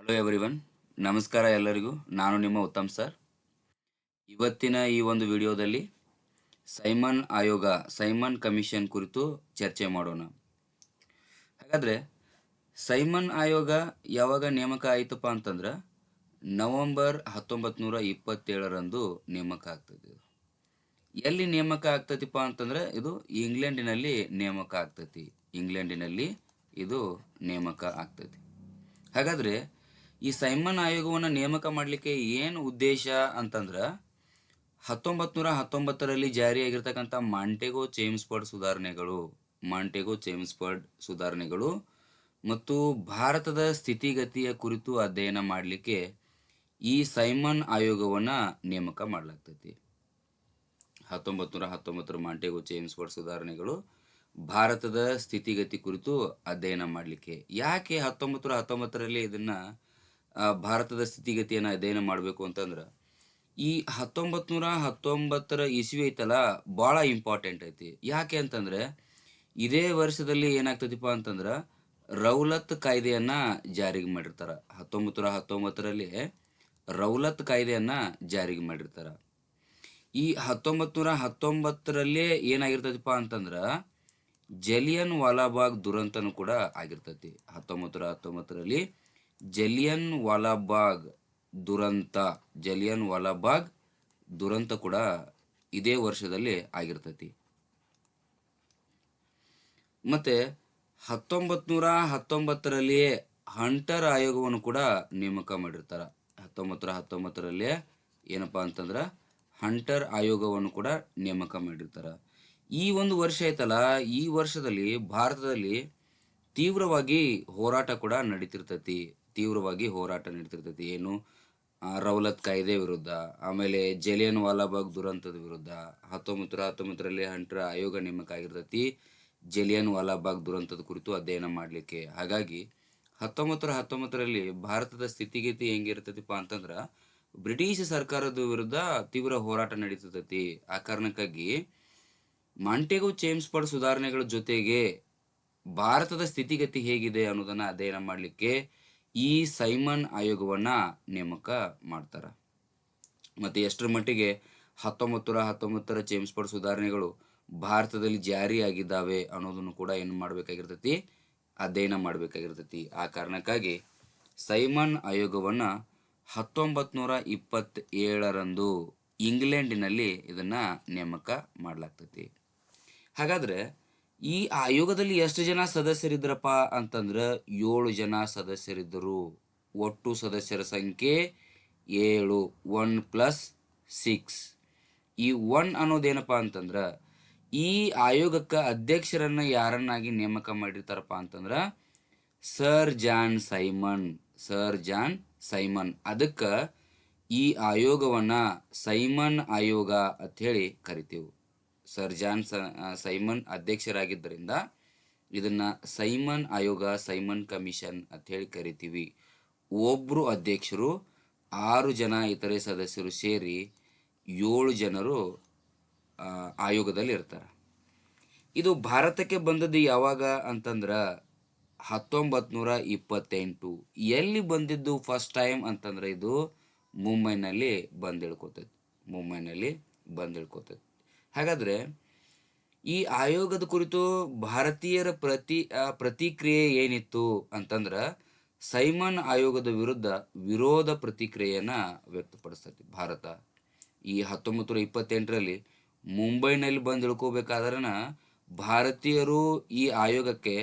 Hello everyone ನಮಸ್ಕಾರ ಎಲ್ಲರಿಗೂ. ನಾನು ನಿಮ್ಮ ಉತ್ತಮ್ ಸರ್. ಇವತ್ತಿನ ಈ ಒಂದು ವಿಡಿಯೋದಲ್ಲಿ ಸೈಮನ್ ಆಯೋಗ, ಸೈಮನ್ ಕಮಿಷನ್ ಕುರಿತು ಚರ್ಚೆ ಮಾಡೋಣ. ಹಾಗಾದರೆ, ಸೈಮನ್ ಆಯೋಗ ಯಾವಾಗ ನೇಮಕ ಆಯಿತಪ್ಪ ಅಂತಂದ್ರೆ, ನವಂಬರ್ ಹತ್ತೊಂಬತ್ತು ನೂರ ಇಪ್ಪತ್ತೇಳರಂದು ನೇಮಕ ಆಗ್ತದೆ. ಎಲ್ಲಿ ನೇಮಕ ಆಗ್ತತಿಪ್ಪ ಅಂತಂದ್ರೆ, ಇದು ಇಂಗ್ಲೆಂಡಿನಲ್ಲಿ ನೇಮಕ ಆಗ್ತತಿ. ಇಂಗ್ಲೆಂಡಿನಲ್ಲಿ ಇದು ನೇಮಕ ಆಗ್ತತಿ. ಹಾಗಾದ್ರೆ ಈ ಸೈಮನ್ ಆಯೋಗವನ್ನು ನೇಮಕ ಮಾಡಲಿಕ್ಕೆ ಏನು ಉದ್ದೇಶ ಅಂತಂದ್ರೆ ಹತ್ತೊಂಬತ್ತು ನೂರ ಹತ್ತೊಂಬತ್ತರಲ್ಲಿ ಜಾರಿಯಾಗಿರ್ತಕ್ಕಂಥ ಮಾಂಟೆಗೋ ಚೇಮ್ಸ್ಪರ್ಡ್ ಸುಧಾರಣೆಗಳು ಮಾಂಟೆಗೋ ಚೇಮ್ಸ್ಪರ್ಡ್ ಸುಧಾರಣೆಗಳು ಮತ್ತು ಭಾರತದ ಸ್ಥಿತಿಗತಿಯ ಕುರಿತು ಅಧ್ಯಯನ ಮಾಡಲಿಕ್ಕೆ ಈ ಸೈಮನ್ ಆಯೋಗವನ್ನು ನೇಮಕ ಮಾಡಲಾಗ್ತೈತಿ. ಹತ್ತೊಂಬತ್ತು ನೂರ ಹತ್ತೊಂಬತ್ತರ ಮಾಂಟೆಗೋ ಚೇಮ್ಸ್ಪರ್ಡ್ ಸುಧಾರಣೆಗಳು ಭಾರತದ ಸ್ಥಿತಿಗತಿ ಕುರಿತು ಅಧ್ಯಯನ ಮಾಡಲಿಕ್ಕೆ. ಯಾಕೆ ಹತ್ತೊಂಬತ್ತು ನೂರ ಹತ್ತೊಂಬತ್ತರಲ್ಲಿ ಇದನ್ನ ಭಾರತದ ಸ್ಥಿತಿಗತಿಯನ್ನು ಅಧ್ಯಯನ ಮಾಡಬೇಕು ಅಂತಂದ್ರೆ, ಈ ಹತ್ತೊಂಬತ್ತು ನೂರ ಹತ್ತೊಂಬತ್ತರ ಇಸ್ವಿ ಐತಲ್ಲ ಭಾಳ ಇಂಪಾರ್ಟೆಂಟ್ ಐತಿ. ಯಾಕೆ ಅಂತಂದ್ರೆ, ಇದೇ ವರ್ಷದಲ್ಲಿ ಏನಾಗ್ತದಪ್ಪ ಅಂತಂದ್ರೆ, ರೌಲತ್ ಕಾಯ್ದೆಯನ್ನ ಜಾರಿಗೆ ಮಾಡಿರ್ತಾರೆ. ಹತ್ತೊಂಬತ್ತು ನೂರ ಹತ್ತೊಂಬತ್ತರಲ್ಲಿ ರೌಲತ್ ಕಾಯ್ದೆಯನ್ನು ಜಾರಿಗೆ ಮಾಡಿರ್ತಾರೆ. ಈ ಹತ್ತೊಂಬತ್ತು ನೂರ ಹತ್ತೊಂಬತ್ತರಲ್ಲೇ ಏನಾಗಿರ್ತದಪ್ಪ ಅಂತಂದ್ರೆ, ಜಲಿಯನ್ ವಾಲಾಬಾಗ್ ದುರಂತನೂ ಕೂಡ ಆಗಿರ್ತೈತಿ. ಹತ್ತೊಂಬತ್ತು ನೂರ ಹತ್ತೊಂಬತ್ತರಲ್ಲಿ ಜಲಿಯನ್ ವಾಲಾಬಾಗ್ ದುರಂತ, ಜಲಿಯನ್ ವಾಲಾಬಾಗ್ ದುರಂತ ಕೂಡ ಇದೇ ವರ್ಷದಲ್ಲಿ ಆಗಿರ್ತೈತಿ. ಮತ್ತೆ ಹತ್ತೊಂಬತ್ ನೂರ ಹತ್ತೊಂಬತ್ತರಲ್ಲಿಯೇ ಹಂಟರ್ ಆಯೋಗವನ್ನು ಕೂಡ ನೇಮಕ ಮಾಡಿರ್ತಾರ. ಹತ್ತೊಂಬತ್ತು ನೂರ ಹತ್ತೊಂಬತ್ತರಲ್ಲಿಯೇ ಏನಪ್ಪಾ ಅಂತಂದ್ರೆ ಹಂಟರ್ ಆಯೋಗವನ್ನು ಕೂಡ ನೇಮಕ ಮಾಡಿರ್ತಾರ. ಈ ಒಂದು ವರ್ಷ ಐತಲ್ಲ, ಈ ವರ್ಷದಲ್ಲಿ ಭಾರತದಲ್ಲಿ ತೀವ್ರವಾಗಿ ಹೋರಾಟ ಕೂಡ ನಡೀತಿರ್ತೈತಿ. ತೀವ್ರವಾಗಿ ಹೋರಾಟ ನಡೀತಿರ್ತೈತಿ. ಏನು? ರೌಲತ್ ಕಾಯ್ದೆ ವಿರುದ್ಧ, ಆಮೇಲೆ ಜಲಿಯನ್ ವಾಲಾಬಾಗ್ ದುರಂತದ ವಿರುದ್ಧ ಹತ್ತೊಂಬತ್ತು ನೂರ ಹತ್ತೊಂಬತ್ತರಲ್ಲಿ ಹಂಟ್ರ ಆಯೋಗ ನೇಮಕ ಆಗಿರ್ತೈತಿ. ಜಲಿಯನ್ ವಾಲಾಬಾಗ್ ದುರಂತದ ಕುರಿತು ಅಧ್ಯಯನ ಮಾಡಲಿಕ್ಕೆ. ಹಾಗಾಗಿ, ಹತ್ತೊಂಬತ್ತರ ಹತ್ತೊಂಬತ್ತರಲ್ಲಿ ಭಾರತದ ಸ್ಥಿತಿಗತಿ ಹೆಂಗಿರ್ತೈತಿಪ್ಪ ಅಂತಂದ್ರ, ಬ್ರಿಟಿಷ್ ಸರ್ಕಾರದ ವಿರುದ್ಧ ತೀವ್ರ ಹೋರಾಟ ನಡೀತೈತಿ ಆ ಕಾರಣಕ್ಕಾಗಿ ಮಾಂಟೆಗೋ ಚೇಮ್ಸ್ಪಡ್ ಸುಧಾರಣೆಗಳ ಜೊತೆಗೆ ಭಾರತದ ಸ್ಥಿತಿಗತಿ ಹೇಗಿದೆ ಅನ್ನೋದನ್ನ ಅಧ್ಯಯನ ಮಾಡಲಿಕ್ಕೆ ಈ ಸೈಮನ್ ಆಯೋಗವನ್ನ ನೇಮಕ ಮಾಡ್ತಾರ. ಮತ್ತೆ ಎಷ್ಟರ ಮಟ್ಟಿಗೆ ಹತ್ತೊಂಬತ್ತು ನೂರ ಹತ್ತೊಂಬತ್ತರ ಚೇಮ್ಸ್ಪೋರ್ಟ್ ಸುಧಾರಣೆಗಳು ಭಾರತದಲ್ಲಿ ಜಾರಿಯಾಗಿದ್ದಾವೆ ಅನ್ನೋದನ್ನು ಕೂಡ ಏನು ಮಾಡಬೇಕಾಗಿರ್ತೈತಿ? ಅಧ್ಯಯನ ಮಾಡಬೇಕಾಗಿರ್ತೈತಿ. ಆ ಕಾರಣಕ್ಕಾಗಿ ಸೈಮನ್ ಆಯೋಗವನ್ನ ಹತ್ತೊಂಬತ್ತು ನೂರ ಇಪ್ಪತ್ತೇಳರಂದು ಇಂಗ್ಲೆಂಡಿನಲ್ಲಿ ಇದನ್ನು ನೇಮಕ ಮಾಡಲಾಗ್ತೈತಿ. ಹಾಗಾದ್ರೆ ಈ ಆಯೋಗದಲ್ಲಿ ಎಷ್ಟು ಜನ ಸದಸ್ಯರಿದ್ರಪ್ಪ ಅಂತಂದ್ರೆ ಏಳು ಜನ ಸದಸ್ಯರಿದ್ದರು. ಒಟ್ಟು ಸದಸ್ಯರ ಸಂಖ್ಯೆ ಏಳು, ಒನ್ ಪ್ಲಸ್ ಸಿಕ್ಸ್. ಈ ಒನ್ ಅನ್ನೋದೇನಪ್ಪ ಅಂತಂದ್ರೆ ಈ ಆಯೋಗಕ್ಕೆ ಅಧ್ಯಕ್ಷರನ್ನ ಯಾರನ್ನಾಗಿ ನೇಮಕ ಮಾಡಿರ್ತಾರಪ್ಪ ಅಂತಂದ್ರೆ sir John Simon, sir John Simon. ಅದಕ್ಕೆ ಈ ಆಯೋಗವನ್ನ ಸೈಮನ್ ಆಯೋಗ ಅಂತ ಹೇಳಿ ಕರಿತೀವಿ. ಸರ್ ಜಾನ್ ಸೈಮನ್ ಅಧ್ಯಕ್ಷರಾಗಿದ್ದರಿಂದ ಇದನ್ನ ಸೈಮನ್ ಆಯೋಗ, ಸೈಮನ್ ಕಮಿಷನ್ ಅಂತ ಹೇಳಿ ಕರಿತೀವಿ. ಒಬ್ರು ಅಧ್ಯಕ್ಷರು, ಆರು ಜನ ಇತರೆ ಸದಸ್ಯರು ಸೇರಿ ಏಳು ಜನರು ಆಯೋಗದಲ್ಲಿ ಇರ್ತಾರೆ. ಇದು ಭಾರತಕ್ಕೆ ಬಂದದ್ದು ಯಾವಾಗ ಅಂತಂದ್ರ ಹತ್ತೊಂಬತ್ತು ನೂರ ಇಪ್ಪತ್ತೆಂಟು ಎಲ್ಲಿ ಬಂದಿದ್ದು ಫಸ್ಟ್ ಟೈಮ್ ಅಂತಂದ್ರೆ ಇದು ಮುಂಬೈನಲ್ಲಿ ಬಂದಿಳ್ಕೋತೈತಿ ಮುಂಬೈನಲ್ಲಿ ಬಂದಿಳ್ಕೋತೈತಿ. ಹಾಗಾದ್ರೆ ಈ ಆಯೋಗದ ಕುರಿತು ಭಾರತೀಯರ ಪ್ರತಿ ಪ್ರತಿಕ್ರಿಯೆ ಏನಿತ್ತು ಅಂತಂದ್ರ ಸೈಮನ್ ಆಯೋಗದ ವಿರುದ್ಧ ವಿರೋಧ ಪ್ರತಿಕ್ರಿಯೆಯನ್ನ ವ್ಯಕ್ತಪಡಿಸ್ತೈತಿ ಭಾರತ. ಈ ಹತ್ತೊಂಬತ್ತು ನೂರ ಇಪ್ಪತ್ತೆಂಟರಲ್ಲಿ ಮುಂಬೈನಲ್ಲಿ ಬಂದು ಇಳ್ಕೋಬೇಕಾದ್ರನ ಭಾರತೀಯರು ಈ ಆಯೋಗಕ್ಕೆ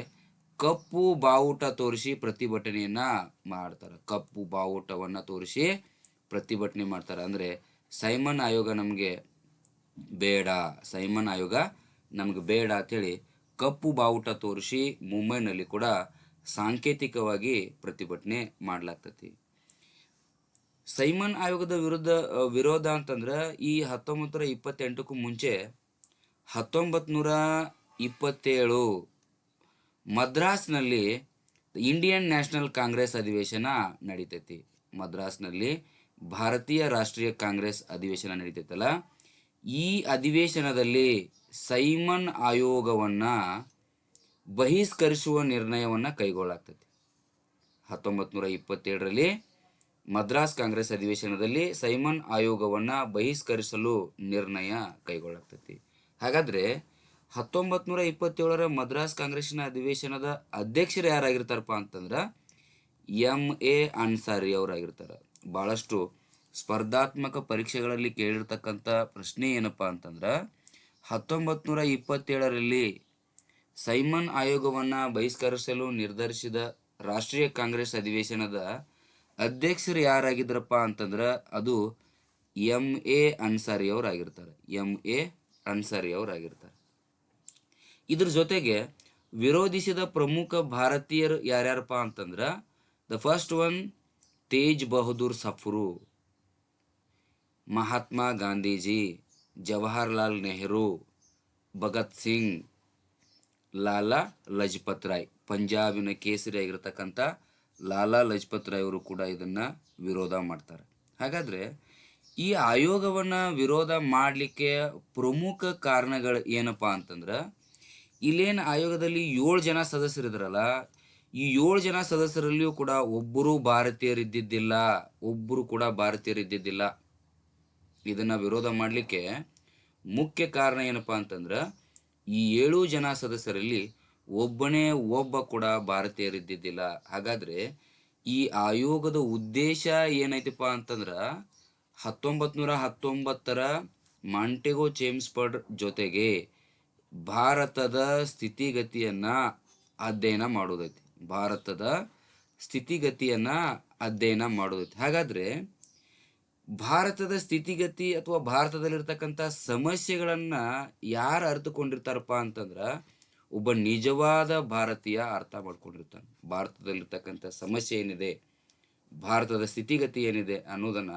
ಕಪ್ಪು ಬಾವುಟ ತೋರಿಸಿ ಪ್ರತಿಭಟನೆಯನ್ನ ಮಾಡ್ತಾರೆ. ಕಪ್ಪು ಬಾವುಟವನ್ನ ತೋರಿಸಿ ಪ್ರತಿಭಟನೆ ಮಾಡ್ತಾರೆ. ಅಂದ್ರೆ ಸೈಮನ್ ಆಯೋಗ ನಮಗೆ ಬೇಡ, ಸೈಮನ್ ಆಯೋಗ ನಮ್ಗೆ ಬೇಡ ಅಂತೇಳಿ ಕಪ್ಪು ಬಾವುಟ ತೋರಿಸಿ ಮುಂಬೈನಲ್ಲಿ ಕೂಡ ಸಾಂಕೇತಿಕವಾಗಿ ಪ್ರತಿಭಟನೆ ಮಾಡ್ಲಾಗ್ತತಿ. ಸೈಮನ್ ಆಯೋಗದ ವಿರುದ್ಧ ವಿರೋಧ ಅಂತಂದ್ರೆ ಈ ಹತ್ತೊಂಬತ್ತರ ಇಪ್ಪತ್ತೆಂಟಕ್ಕೂ ಮುಂಚೆ ಹತ್ತೊಂಬತ್ತು ಇಪ್ಪತ್ತೇಳು ಮದ್ರಾಸ್ನಲ್ಲಿ ಇಂಡಿಯನ್ ನ್ಯಾಷನಲ್ ಕಾಂಗ್ರೆಸ್ ಅಧಿವೇಶನ ನಡೀತೈತಿ. ಮದ್ರಾಸ್ನಲ್ಲಿ ಭಾರತೀಯ ರಾಷ್ಟ್ರೀಯ ಕಾಂಗ್ರೆಸ್ ಅಧಿವೇಶನ ನಡೀತೈತಲ್ಲ ಈ ಅಧಿವೇಶನದಲ್ಲಿ ಸೈಮನ್ ಆಯೋಗವನ್ನ ಬಹಿಷ್ಕರಿಸುವ ನಿರ್ಣಯವನ್ನ ಕೈಗೊಳ್ಳಾಗ್ತೈತಿ ಹತ್ತೊಂಬತ್ತು ನೂರ ಇಪ್ಪತ್ತೇಳರಲ್ಲಿ ಮದ್ರಾಸ್ ಕಾಂಗ್ರೆಸ್ ಅಧಿವೇಶನದಲ್ಲಿ ಸೈಮನ್ ಆಯೋಗವನ್ನು ಬಹಿಷ್ಕರಿಸಲು ನಿರ್ಣಯ ಕೈಗೊಳ್ಳಾಗ್ತೈತಿ ಹಾಗಾದ್ರೆ ಹತ್ತೊಂಬತ್ತು ನೂರ ಇಪ್ಪತ್ತೇಳರ ಮದ್ರಾಸ್ ಕಾಂಗ್ರೆಸ್ನ ಅಧಿವೇಶನದ ಅಧ್ಯಕ್ಷರು ಯಾರಾಗಿರ್ತಾರಪ್ಪ ಅಂತಂದ್ರೆ ಎಂ ಎ ಅನ್ಸಾರಿ ಅವರಾಗಿರ್ತಾರೆ. ಭಾಳಷ್ಟು ಸ್ಪರ್ಧಾತ್ಮಕ ಪರೀಕ್ಷೆಗಳಲ್ಲಿ ಕೇಳಿರ್ತಕ್ಕಂಥ ಪ್ರಶ್ನೆ ಏನಪ್ಪ ಅಂತಂದ್ರೆ ಹತ್ತೊಂಬತ್ತು ನೂರ ಇಪ್ಪತ್ತೇಳರಲ್ಲಿ ಸೈಮನ್ ಆಯೋಗವನ್ನು ಬಹಿಷ್ಕರಿಸಲು ನಿರ್ಧರಿಸಿದ ರಾಷ್ಟ್ರೀಯ ಕಾಂಗ್ರೆಸ್ ಅಧಿವೇಶನದ ಅಧ್ಯಕ್ಷರು ಯಾರಾಗಿದ್ರಪ್ಪ ಅಂತಂದ್ರೆ, ಅದು ಎಂ ಎ ಅನ್ಸಾರಿ ಅವರಾಗಿರ್ತಾರೆ ಎಂ ಎ ಅನ್ಸಾರಿ ಅವರಾಗಿರ್ತಾರೆ ಇದ್ರ ಜೊತೆಗೆ ವಿರೋಧಿಸಿದ ಪ್ರಮುಖ ಭಾರತೀಯರು ಯಾರ್ಯಾರಪ್ಪ ಅಂತಂದ್ರೆ, the first one Tej Bahadur Sapru. Mahatma Gandhiji, Jawaharlal Nehru, Bhagat Singh, Lala Lajpat Rai. ಪಂಜಾಬಿನ Kesari ಆಗಿರತಕ್ಕಂಥ ಲಾಲಾ ಲಜಪತ್ ರಾಯ್ ಅವರು ಕೂಡ ಇದನ್ನ ವಿರೋಧ ಮಾಡ್ತಾರೆ. ಹಾಗಾದ್ರೆ ಈ ಆಯೋಗವನ್ನ ವಿರೋಧ ಮಾಡಲಿಕ್ಕೆ ಪ್ರಮುಖ ಕಾರಣಗಳು ಏನಪ್ಪ ಅಂತಂದ್ರೆ, ಇಲ್ಲೇನು ಆಯೋಗದಲ್ಲಿ ಏಳು ಜನ ಸದಸ್ಯರಿದ್ರಲ್ಲ ಈ ಏಳು ಜನ ಸದಸ್ಯರಲ್ಲಿಯೂ ಕೂಡ ಒಬ್ಬರು ಭಾರತೀಯರಿದ್ದಿದ್ದಿಲ್ಲ ಒಬ್ಬರು ಕೂಡ ಭಾರತೀಯರಿದ್ದಿದ್ದಿಲ್ಲ. ಇದನ್ನ ವಿರೋಧ ಮಾಡಲಿಕ್ಕೆ ಮುಖ್ಯ ಕಾರಣ ಏನಪ್ಪ ಅಂತಂದ್ರೆ ಈ ಏಳು ಜನ ಸದಸ್ಯರಲ್ಲಿ ಒಬ್ಬನೇ ಒಬ್ಬ ಕೂಡ ಭಾರತೀಯರಿದ್ದಿದ್ದಿಲ್ಲ. ಹಾಗಾದ್ರೆ ಈ ಆಯೋಗದ ಉದ್ದೇಶ ಏನೈತಪ್ಪ ಅಂತಂದ್ರ ಹತ್ತೊಂಬತ್ ನೂರ ಹತ್ತೊಂಬತ್ತರ ಮಾಂಟೆಗೋ ಚೇಮ್ಸ್ಪರ್ಡ್ ಜೊತೆಗೆ ಭಾರತದ ಸ್ಥಿತಿಗತಿಯನ್ನ ಅಧ್ಯಯನ ಮಾಡೋದೈತಿ. ಭಾರತದ ಸ್ಥಿತಿಗತಿಯನ್ನ ಅಧ್ಯಯನ ಮಾಡೋದೈತಿ. ಹಾಗಾದ್ರೆ ಭಾರತದ ಸ್ಥಿತಿಗತಿ ಅಥವಾ ಭಾರತದಲ್ಲಿರ್ತಕ್ಕಂಥ ಸಮಸ್ಯೆಗಳನ್ನ ಯಾರು ಅರ್ಥಕೊಂಡಿರ್ತಾರಪ್ಪ ಅಂತಂದ್ರ ಒಬ್ಬ ನಿಜವಾದ ಭಾರತೀಯ ಅರ್ಥ ಮಾಡ್ಕೊಂಡಿರ್ತಾನೆ. ಭಾರತದಲ್ಲಿರ್ತಕ್ಕಂಥ ಸಮಸ್ಯೆ ಏನಿದೆ, ಭಾರತದ ಸ್ಥಿತಿಗತಿ ಏನಿದೆ ಅನ್ನೋದನ್ನ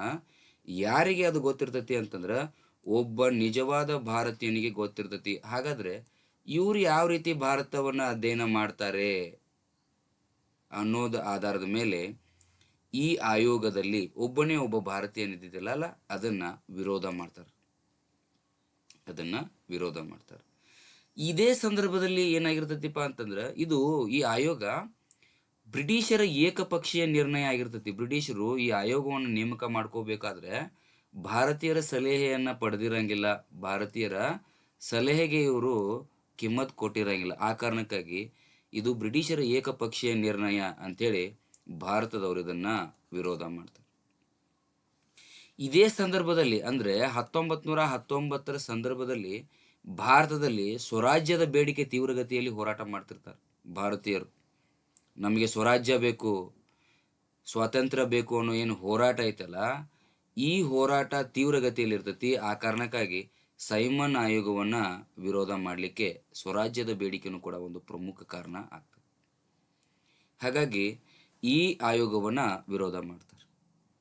ಯಾರಿಗೆ ಅದು ಗೊತ್ತಿರ್ತತಿ ಅಂತಂದ್ರ ಒಬ್ಬ ನಿಜವಾದ ಭಾರತೀಯನಿಗೆ ಗೊತ್ತಿರ್ತತಿ. ಹಾಗಾದ್ರೆ ಇವ್ರು ಯಾವ ರೀತಿ ಭಾರತವನ್ನ ಅಧ್ಯಯನ ಮಾಡ್ತಾರೆ ಅನ್ನೋದ ಆಧಾರದ ಮೇಲೆ ಈ ಆಯೋಗದಲ್ಲಿ ಒಬ್ಬನೇ ಒಬ್ಬ ಭಾರತೀಯನಿದ್ದಿದ್ದಲ್ಲ ಅಲ್ಲ, ಅದನ್ನ ವಿರೋಧ ಮಾಡ್ತಾರೆ. ಅದನ್ನ ವಿರೋಧ ಮಾಡ್ತಾರೆ. ಇದೇ ಸಂದರ್ಭದಲ್ಲಿ ಏನಾಗಿರ್ತತಿಪ್ಪ ಅಂತಂದ್ರೆ, ಇದು ಈ ಆಯೋಗ ಬ್ರಿಟಿಷರ ಏಕಪಕ್ಷೀಯ ನಿರ್ಣಯ ಆಗಿರ್ತತಿ. ಬ್ರಿಟಿಷರು ಈ ಆಯೋಗವನ್ನು ನೇಮಕ ಮಾಡ್ಕೋಬೇಕಾದ್ರೆ ಭಾರತೀಯರ ಸಲಹೆಯನ್ನ ಪಡೆದಿರಂಗಿಲ್ಲ. ಭಾರತೀಯರ ಸಲಹೆಗೆ ಇವರು ಕಿಮ್ಮತ್ ಕೊಟ್ಟಿರಂಗಿಲ್ಲ. ಆ ಕಾರಣಕ್ಕಾಗಿ ಇದು ಬ್ರಿಟಿಷರ ಏಕಪಕ್ಷೀಯ ನಿರ್ಣಯ ಅಂತೇಳಿ ಭಾರತದವರು ಇದನ್ನ ವಿರೋಧ ಮಾಡ್ತಾರೆ. ಇದೇ ಸಂದರ್ಭದಲ್ಲಿ, ಅಂದ್ರೆ ಹತ್ತೊಂಬತ್ ನೂರ ಹತ್ತೊಂಬತ್ತರ ಸಂದರ್ಭದಲ್ಲಿ ಭಾರತದಲ್ಲಿ ಸ್ವರಾಜ್ಯದ ಬೇಡಿಕೆ ತೀವ್ರಗತಿಯಲ್ಲಿ ಹೋರಾಟ ಮಾಡ್ತಿರ್ತಾರೆ ಭಾರತೀಯರು. ನಮಗೆ ಸ್ವರಾಜ್ಯ ಬೇಕು, ಸ್ವಾತಂತ್ರ್ಯ ಬೇಕು ಅನ್ನೋ ಏನು ಹೋರಾಟ ಐತಲ್ಲ, ಈ ಹೋರಾಟ ತೀವ್ರಗತಿಯಲ್ಲಿ ಇರ್ತೈತಿ. ಆ ಕಾರಣಕ್ಕಾಗಿ ಸೈಮನ್ ಆಯೋಗವನ್ನ ವಿರೋಧ ಮಾಡಲಿಕ್ಕೆ ಸ್ವರಾಜ್ಯದ ಬೇಡಿಕೆನೂ ಕೂಡ ಒಂದು ಪ್ರಮುಖ ಕಾರಣ ಆಗ್ತದೆ. ಹಾಗಾಗಿ ಈ ಆಯೋಗವನ್ನ ವಿರೋಧ ಮಾಡ್ತಾರೆ.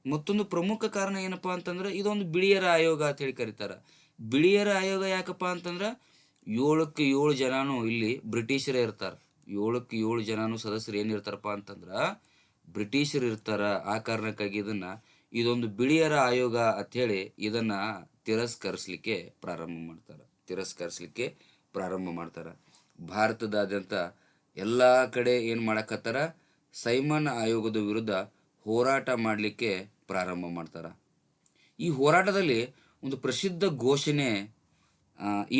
ಮತ್ತೊಂದು ಪ್ರಮುಖ ಕಾರಣ ಏನಪ್ಪಾ ಅಂತಂದ್ರೆ ಇದೊಂದು ಬಿಳಿಯರ ಆಯೋಗ ಅಂತ ಹೇಳಿ ಕರೀತಾರ. ಬಿಳಿಯರ ಆಯೋಗ ಯಾಕಪ್ಪ ಅಂತಂದ್ರೆ ಏಳಕ್ಕೆ ಏಳು ಜನಾನು ಇಲ್ಲಿ ಬ್ರಿಟಿಷರೇ ಇರ್ತಾರೆ. ಏಳಕ್ಕೆ ಏಳು ಜನನು ಸದಸ್ಯರು ಏನಿರ್ತಾರಪ್ಪ ಅಂತಂದ್ರೆ ಬ್ರಿಟಿಷರು ಇರ್ತಾರ. ಆ ಕಾರಣಕ್ಕಾಗಿ ಇದನ್ನ ಇದೊಂದು ಬಿಳಿಯರ ಆಯೋಗ ಅಂತ ಹೇಳಿ ಇದನ್ನ ತಿರಸ್ಕರಿಸ್ಲಿಕ್ಕೆ ಪ್ರಾರಂಭ ಮಾಡ್ತಾರೆ. ತಿರಸ್ಕರಿಸ್ಲಿಕ್ಕೆ ಪ್ರಾರಂಭ ಮಾಡ್ತಾರೆ. ಭಾರತದಾದ್ಯಂತ ಎಲ್ಲ ಕಡೆ ಏನು ಮಾಡಕತ್ತಾರ? ಸೈಮನ್ ಆಯೋಗದ ವಿರುದ್ಧ ಹೋರಾಟ ಮಾಡಲಿಕ್ಕೆ ಪ್ರಾರಂಭ ಮಾಡ್ತಾರೆ. ಈ ಹೋರಾಟದಲ್ಲಿ ಒಂದು ಪ್ರಸಿದ್ಧ ಘೋಷಣೆ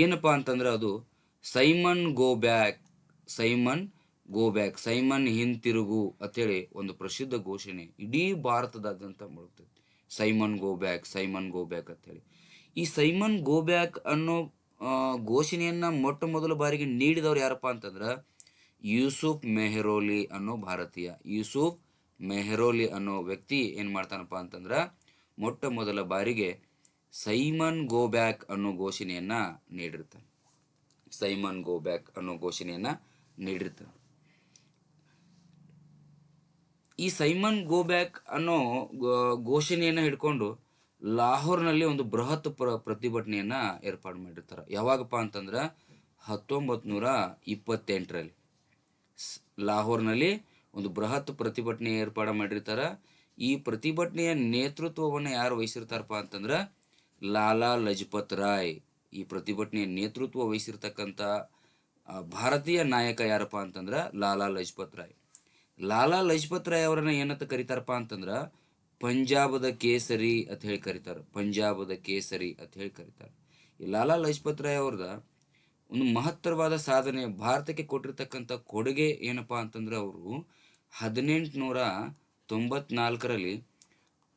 ಏನಪ್ಪ ಅಂತಂದ್ರೆ ಅದು Simon go back, Simon go back, Simon ಹಿಂತಿರುಗು ಅಂತೇಳಿ ಒಂದು ಪ್ರಸಿದ್ಧ ಘೋಷಣೆ ಇಡೀ ಭಾರತದಾದ್ಯಂತ ಮುಳುಗ್ತೈತಿ Simon go back, Simon go back ಅಂತೇಳಿ. ಈ ಸೈಮನ್ ಗೋ ಬ್ಯಾಕ್ ಅನ್ನೋ ಘೋಷಣೆಯನ್ನ ಮೊಟ್ಟ ಮೊದಲ ಬಾರಿಗೆ ನೀಡಿದವ್ರು ಯಾರಪ್ಪ ಅಂತಂದ್ರ ಯೂಸುಫ್ ಮೆಹರೋಲಿ ಅನ್ನೋ ಭಾರತೀಯ. ಯೂಸುಫ್ ಮೆಹರೋಲಿ ಅನ್ನೋ ವ್ಯಕ್ತಿ ಏನು ಮಾಡ್ತಾನಪ್ಪ ಅಂತಂದ್ರ ಮೊಟ್ಟ ಮೊದಲ ಬಾರಿಗೆ ಸೈಮನ್ ಗೋ ಬ್ಯಾಕ್ ಅನ್ನೋ ಘೋಷಣೆಯನ್ನ ನೀಡಿರ್ತಾನೆ. ಸೈಮನ್ ಗೋ ಬ್ಯಾಕ್ ಅನ್ನೋ ಘೋಷಣೆಯನ್ನ ನೀಡಿರ್ತಾನೆ. ಈ ಸೈಮನ್ ಗೋ ಬ್ಯಾಕ್ ಅನ್ನೋ ಘೋಷಣೆಯನ್ನ ಹಿಡ್ಕೊಂಡು ಲಾಹೋರ್ನಲ್ಲಿ ಒಂದು ಬೃಹತ್ ಪ್ರ, ಪ್ರತಿಭಟನೆಯನ್ನ ಏರ್ಪಾಡು ಮಾಡಿರ್ತಾರೆ. ಯಾವಾಗಪ್ಪ ಅಂತಂದ್ರ ಹತ್ತೊಂಬತ್ತು ನೂರ ಇಪ್ಪತ್ತೆಂಟರಲ್ಲಿ. ಲಾಹೋರ್ನಲ್ಲಿ ಒಂದು ಬೃಹತ್ ಪ್ರತಿಭಟನೆ ಏರ್ಪಾಡು ಮಾಡಿರ್ತಾರೆ. ಈ ಪ್ರತಿಭಟನೆಯ ನೇತೃತ್ವವನ್ನು ಯಾರು ವಹಿಸಿರ್ತಾರಪ್ಪ ಅಂತಂದ್ರೆ ಲಾಲಾ ಲಜಪತ್ ರಾಯ್. ಈ ಪ್ರತಿಭಟನೆಯ ನೇತೃತ್ವ ವಹಿಸಿರ್ತಕ್ಕಂಥ ಭಾರತೀಯ ನಾಯಕ ಯಾರಪ್ಪ ಅಂತಂದ್ರ ಲಾಲಾ ಲಜಪತ್ ರಾಯ್. ಲಾಲಾ ಲಜಪತ್ ರಾಯ್ ಅವರನ್ನ ಏನಂತ ಕರೀತಾರಪ್ಪ ಅಂತಂದ್ರ ಪಂಜಾಬದ ಕೇಸರಿ ಅಂತ ಹೇಳಿ ಕರೀತಾರೆ. ಪಂಜಾಬದ ಕೇಸರಿ ಅಂತ ಹೇಳಿ ಕರೀತಾರೆ. ಈ ಲಾಲಾ ಲಜಪತ್ ರಾಯ್ ಅವ್ರದ ಒಂದು ಮಹತ್ತರವಾದ ಸಾಧನೆ. ಭಾರತಕ್ಕೆ ಕೊಟ್ಟಿರ್ತಕ್ಕಂಥ ಕೊಡುಗೆ ಏನಪ್ಪಾ ಅಂತಂದ್ರೆ ಅವರು ಹದಿನೆಂಟುನೂರ ತೊಂಬತ್ನಾಲ್ಕರಲ್ಲಿ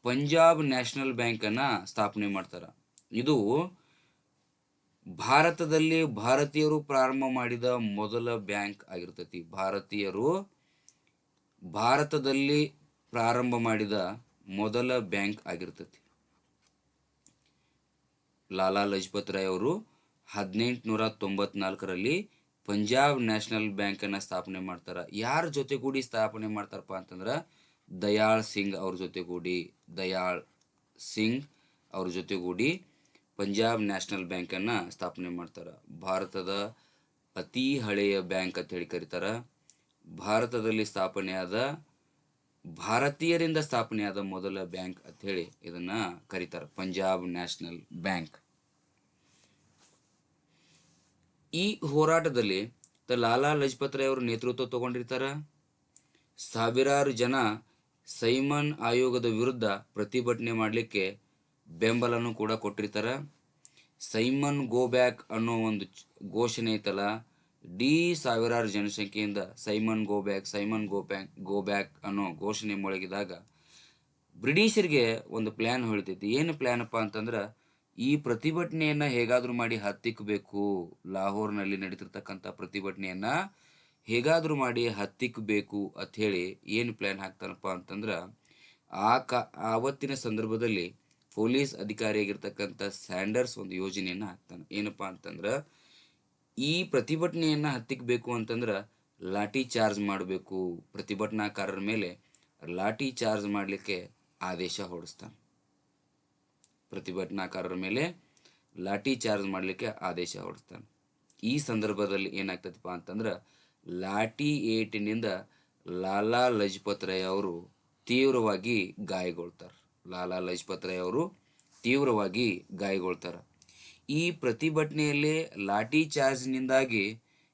ಪಂಜಾಬ್ ನ್ಯಾಷನಲ್ ಬ್ಯಾಂಕನ್ನು ಸ್ಥಾಪನೆ ಮಾಡ್ತಾರೆ. ಇದು ಭಾರತದಲ್ಲಿ ಭಾರತೀಯರು ಪ್ರಾರಂಭ ಮಾಡಿದ ಮೊದಲ ಬ್ಯಾಂಕ್ ಆಗಿರ್ತೈತಿ. ಭಾರತೀಯರು ಭಾರತದಲ್ಲಿ ಪ್ರಾರಂಭ ಮಾಡಿದ ಮೊದಲ ಬ್ಯಾಂಕ್ ಆಗಿರ್ತೈತಿ. ಲಾಲಾ ಲಜಪತ್ ರಾಯ್ ಅವರು ಹದಿನೆಂಟುನೂರ ತೊಂಬತ್ನಾಲ್ಕರಲ್ಲಿ ಪಂಜಾಬ್ ನ್ಯಾಷನಲ್ ಬ್ಯಾಂಕನ್ನು ಸ್ಥಾಪನೆ ಮಾಡ್ತಾರೆ. ಯಾರ ಜೊತೆಗೂಡಿ ಸ್ಥಾಪನೆ ಮಾಡ್ತಾರಪ್ಪ ಅಂತಂದ್ರೆ ದಯಾಳ್ ಸಿಂಗ್ ಅವ್ರ ಜೊತೆಗೂಡಿ. ದಯಾಳ್ ಸಿಂಗ್ ಅವ್ರ ಜೊತೆಗೂಡಿ ಪಂಜಾಬ್ ನ್ಯಾಷನಲ್ ಬ್ಯಾಂಕನ್ನು ಸ್ಥಾಪನೆ ಮಾಡ್ತಾರೆ. ಭಾರತದ ಅತಿ ಹಳೆಯ ಬ್ಯಾಂಕ್ ಅಂತ ಹೇಳಿ ಕರೀತಾರೆ. ಭಾರತದಲ್ಲಿ ಸ್ಥಾಪನೆಯಾದ, ಭಾರತೀಯರಿಂದ ಸ್ಥಾಪನೆಯಾದ ಮೊದಲ ಬ್ಯಾಂಕ್ ಅಂತ ಹೇಳಿ ಇದನ್ನು ಕರೀತಾರೆ ಪಂಜಾಬ್ ನ್ಯಾಷನಲ್ ಬ್ಯಾಂಕ್. ಈ ಹೋರಾಟದಲ್ಲಿ ಲಾಲಾ ಲಜಪತ್ ರಾಯ್ ಅವರು ನೇತೃತ್ವ ತಗೊಂಡಿರ್ತಾರ. ಸಾವಿರಾರು ಜನ ಸೈಮನ್ ಆಯೋಗದ ವಿರುದ್ಧ ಪ್ರತಿಭಟನೆ ಮಾಡಲಿಕ್ಕೆ ಬೆಂಬಲನೂ ಕೂಡ ಕೊಟ್ಟಿರ್ತಾರ. ಸೈಮನ್ ಗೋ ಬ್ಯಾಕ್ ಅನ್ನೋ ಒಂದು ಘೋಷಣೆ ಐತಲ್ಲ ಡಿ ಸಾವಿರಾರು ಜನಸಂಖ್ಯೆಯಿಂದ Simon go back, Simon go back go back ಅನ್ನೋ ಘೋಷಣೆ ಮೊಳಗಿದಾಗ ಬ್ರಿಟಿಷರಿಗೆ ಒಂದು ಪ್ಲ್ಯಾನ್ ಹೊಳಿತೈತಿ ಏನು ಪ್ಲ್ಯಾನಪ್ಪ ಅಂತಂದ್ರೆ ಈ ಪ್ರತಿಭಟನೆಯನ್ನ ಹೇಗಾದ್ರೂ ಮಾಡಿ ಹತ್ತಿಕ್ಕಬೇಕು ಲಾಹೋರ್ನಲ್ಲಿ ನಡೀತಿರ್ತಕ್ಕಂಥ ಪ್ರತಿಭಟನೆಯನ್ನ ಹೇಗಾದ್ರೂ ಮಾಡಿ ಹತ್ತಿಕ್ಕಬೇಕು ಅಂತ ಹೇಳಿ ಏನು ಪ್ಲ್ಯಾನ್ ಹಾಕ್ತಾನಪ್ಪ ಅಂತಂದ್ರೆ, ಆ ಕಾ, ಆವತ್ತಿನ ಸಂದರ್ಭದಲ್ಲಿ ಪೊಲೀಸ್ ಅಧಿಕಾರಿಯಾಗಿರ್ತಕ್ಕಂಥ ಸ್ಯಾಂಡರ್ಸ್ ಒಂದು ಯೋಜನೆಯನ್ನು ಹಾಕ್ತಾನೆ. ಏನಪ್ಪಾ ಅಂತಂದ್ರೆ, ಈ ಪ್ರತಿಭಟನೆಯನ್ನ ಹತ್ತಿಕ್ಕಬೇಕು ಅಂತಂದ್ರೆ ಲಾಠಿ ಚಾರ್ಜ್ ಮಾಡಬೇಕು. ಪ್ರತಿಭಟನಾಕಾರರ ಮೇಲೆ ಲಾಠಿ ಚಾರ್ಜ್ ಮಾಡಲಿಕ್ಕೆ ಆದೇಶ ಹೊರಡಿಸ್ತಾನೆ. ಪ್ರತಿಭಟನಾಕಾರರ ಮೇಲೆ ಲಾಠಿ ಚಾರ್ಜ್ ಮಾಡಲಿಕ್ಕೆ ಆದೇಶ ಹೊರಡಿಸ್ತಾನೆ. ಈ ಸಂದರ್ಭದಲ್ಲಿ ಏನಾಗ್ತದಪ್ಪ ಅಂತಂದ್ರೆ ಲಾಠಿ ಏಟಿನಿಂದ ಲಾಲಾ ಲಜಪತ್ ರಾಯ್ ಅವರು ತೀವ್ರವಾಗಿ ಗಾಯಗೊಳ್ತಾರೆ. ಲಾಲಾ ಲಜಪತ್ ರಾಯ್ ಅವರು ತೀವ್ರವಾಗಿ ಗಾಯಗೊಳ್ತಾರೆ. ಈ ಪ್ರತಿಭಟನೆಯಲ್ಲಿ ಲಾಠಿ ಚಾರ್ಜ್ನಿಂದಾಗಿ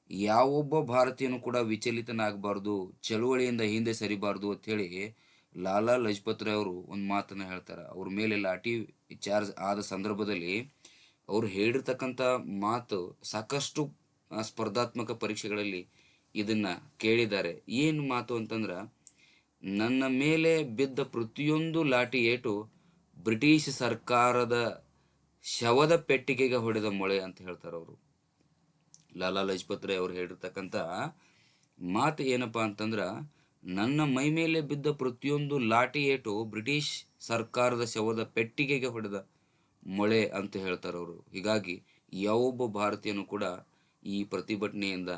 ಯಾವೊಬ್ಬ ಭಾರತೀಯನು ಕೂಡ ವಿಚಲಿತನಾಗಬಾರ್ದು, ಚಳುವಳಿಯಿಂದ ಹಿಂದೆ ಸರಿಬಾರ್ದು ಅಂಥೇಳಿ ಲಾಲಾ ಲಜಪತ್ ರಾಯ್ ಅವರು ಒಂದು ಮಾತನ್ನು ಹೇಳ್ತಾರೆ. ಅವ್ರ ಮೇಲೆ ಲಾಠಿ ಚಾರ್ಜ್ ಆದ ಸಂದರ್ಭದಲ್ಲಿ ಅವ್ರು ಹೇಳಿರ್ತಕ್ಕಂಥ ಮಾತು ಸಾಕಷ್ಟು ಸ್ಪರ್ಧಾತ್ಮಕ ಪರೀಕ್ಷೆಗಳಲ್ಲಿ ಇದನ್ನ ಕೇಳಿದ್ದಾರೆ. ಏನು ಮಾತು ಅಂತಂದ್ರೆ, ನನ್ನ ಮೇಲೆ ಬಿದ್ದ ಪ್ರತಿಯೊಂದು ಲಾಠಿ ಏಟು ಬ್ರಿಟಿಷ್ ಸರ್ಕಾರದ ಶವದ ಪೆಟ್ಟಿಗೆಗೆ ಹೊಡೆದ ಮೊಳೆ ಅಂತ ಹೇಳ್ತಾರೆ ಅವರು. ಲಾಲಾ ಲಜಪತ್ ರಾಯ್ ಅವ್ರು ಹೇಳಿರ್ತಕ್ಕಂಥ ಮಾತು ಏನಪ್ಪಾ ಅಂತಂದ್ರ ನನ್ನ ಮೈ ಮೇಲೆ ಬಿದ್ದ ಪ್ರತಿಯೊಂದು ಲಾಠಿ ಏಟು ಬ್ರಿಟಿಷ್ ಸರ್ಕಾರದ ಶವದ ಪೆಟ್ಟಿಗೆಗೆ ಹೊಡೆದ ಮೊಳೆ ಅಂತ ಹೇಳ್ತಾರೆ ಅವರು. ಹೀಗಾಗಿ ಯಾವೊಬ್ಬ ಭಾರತೀಯನು ಕೂಡ ಈ ಪ್ರತಿಭಟನೆಯಿಂದ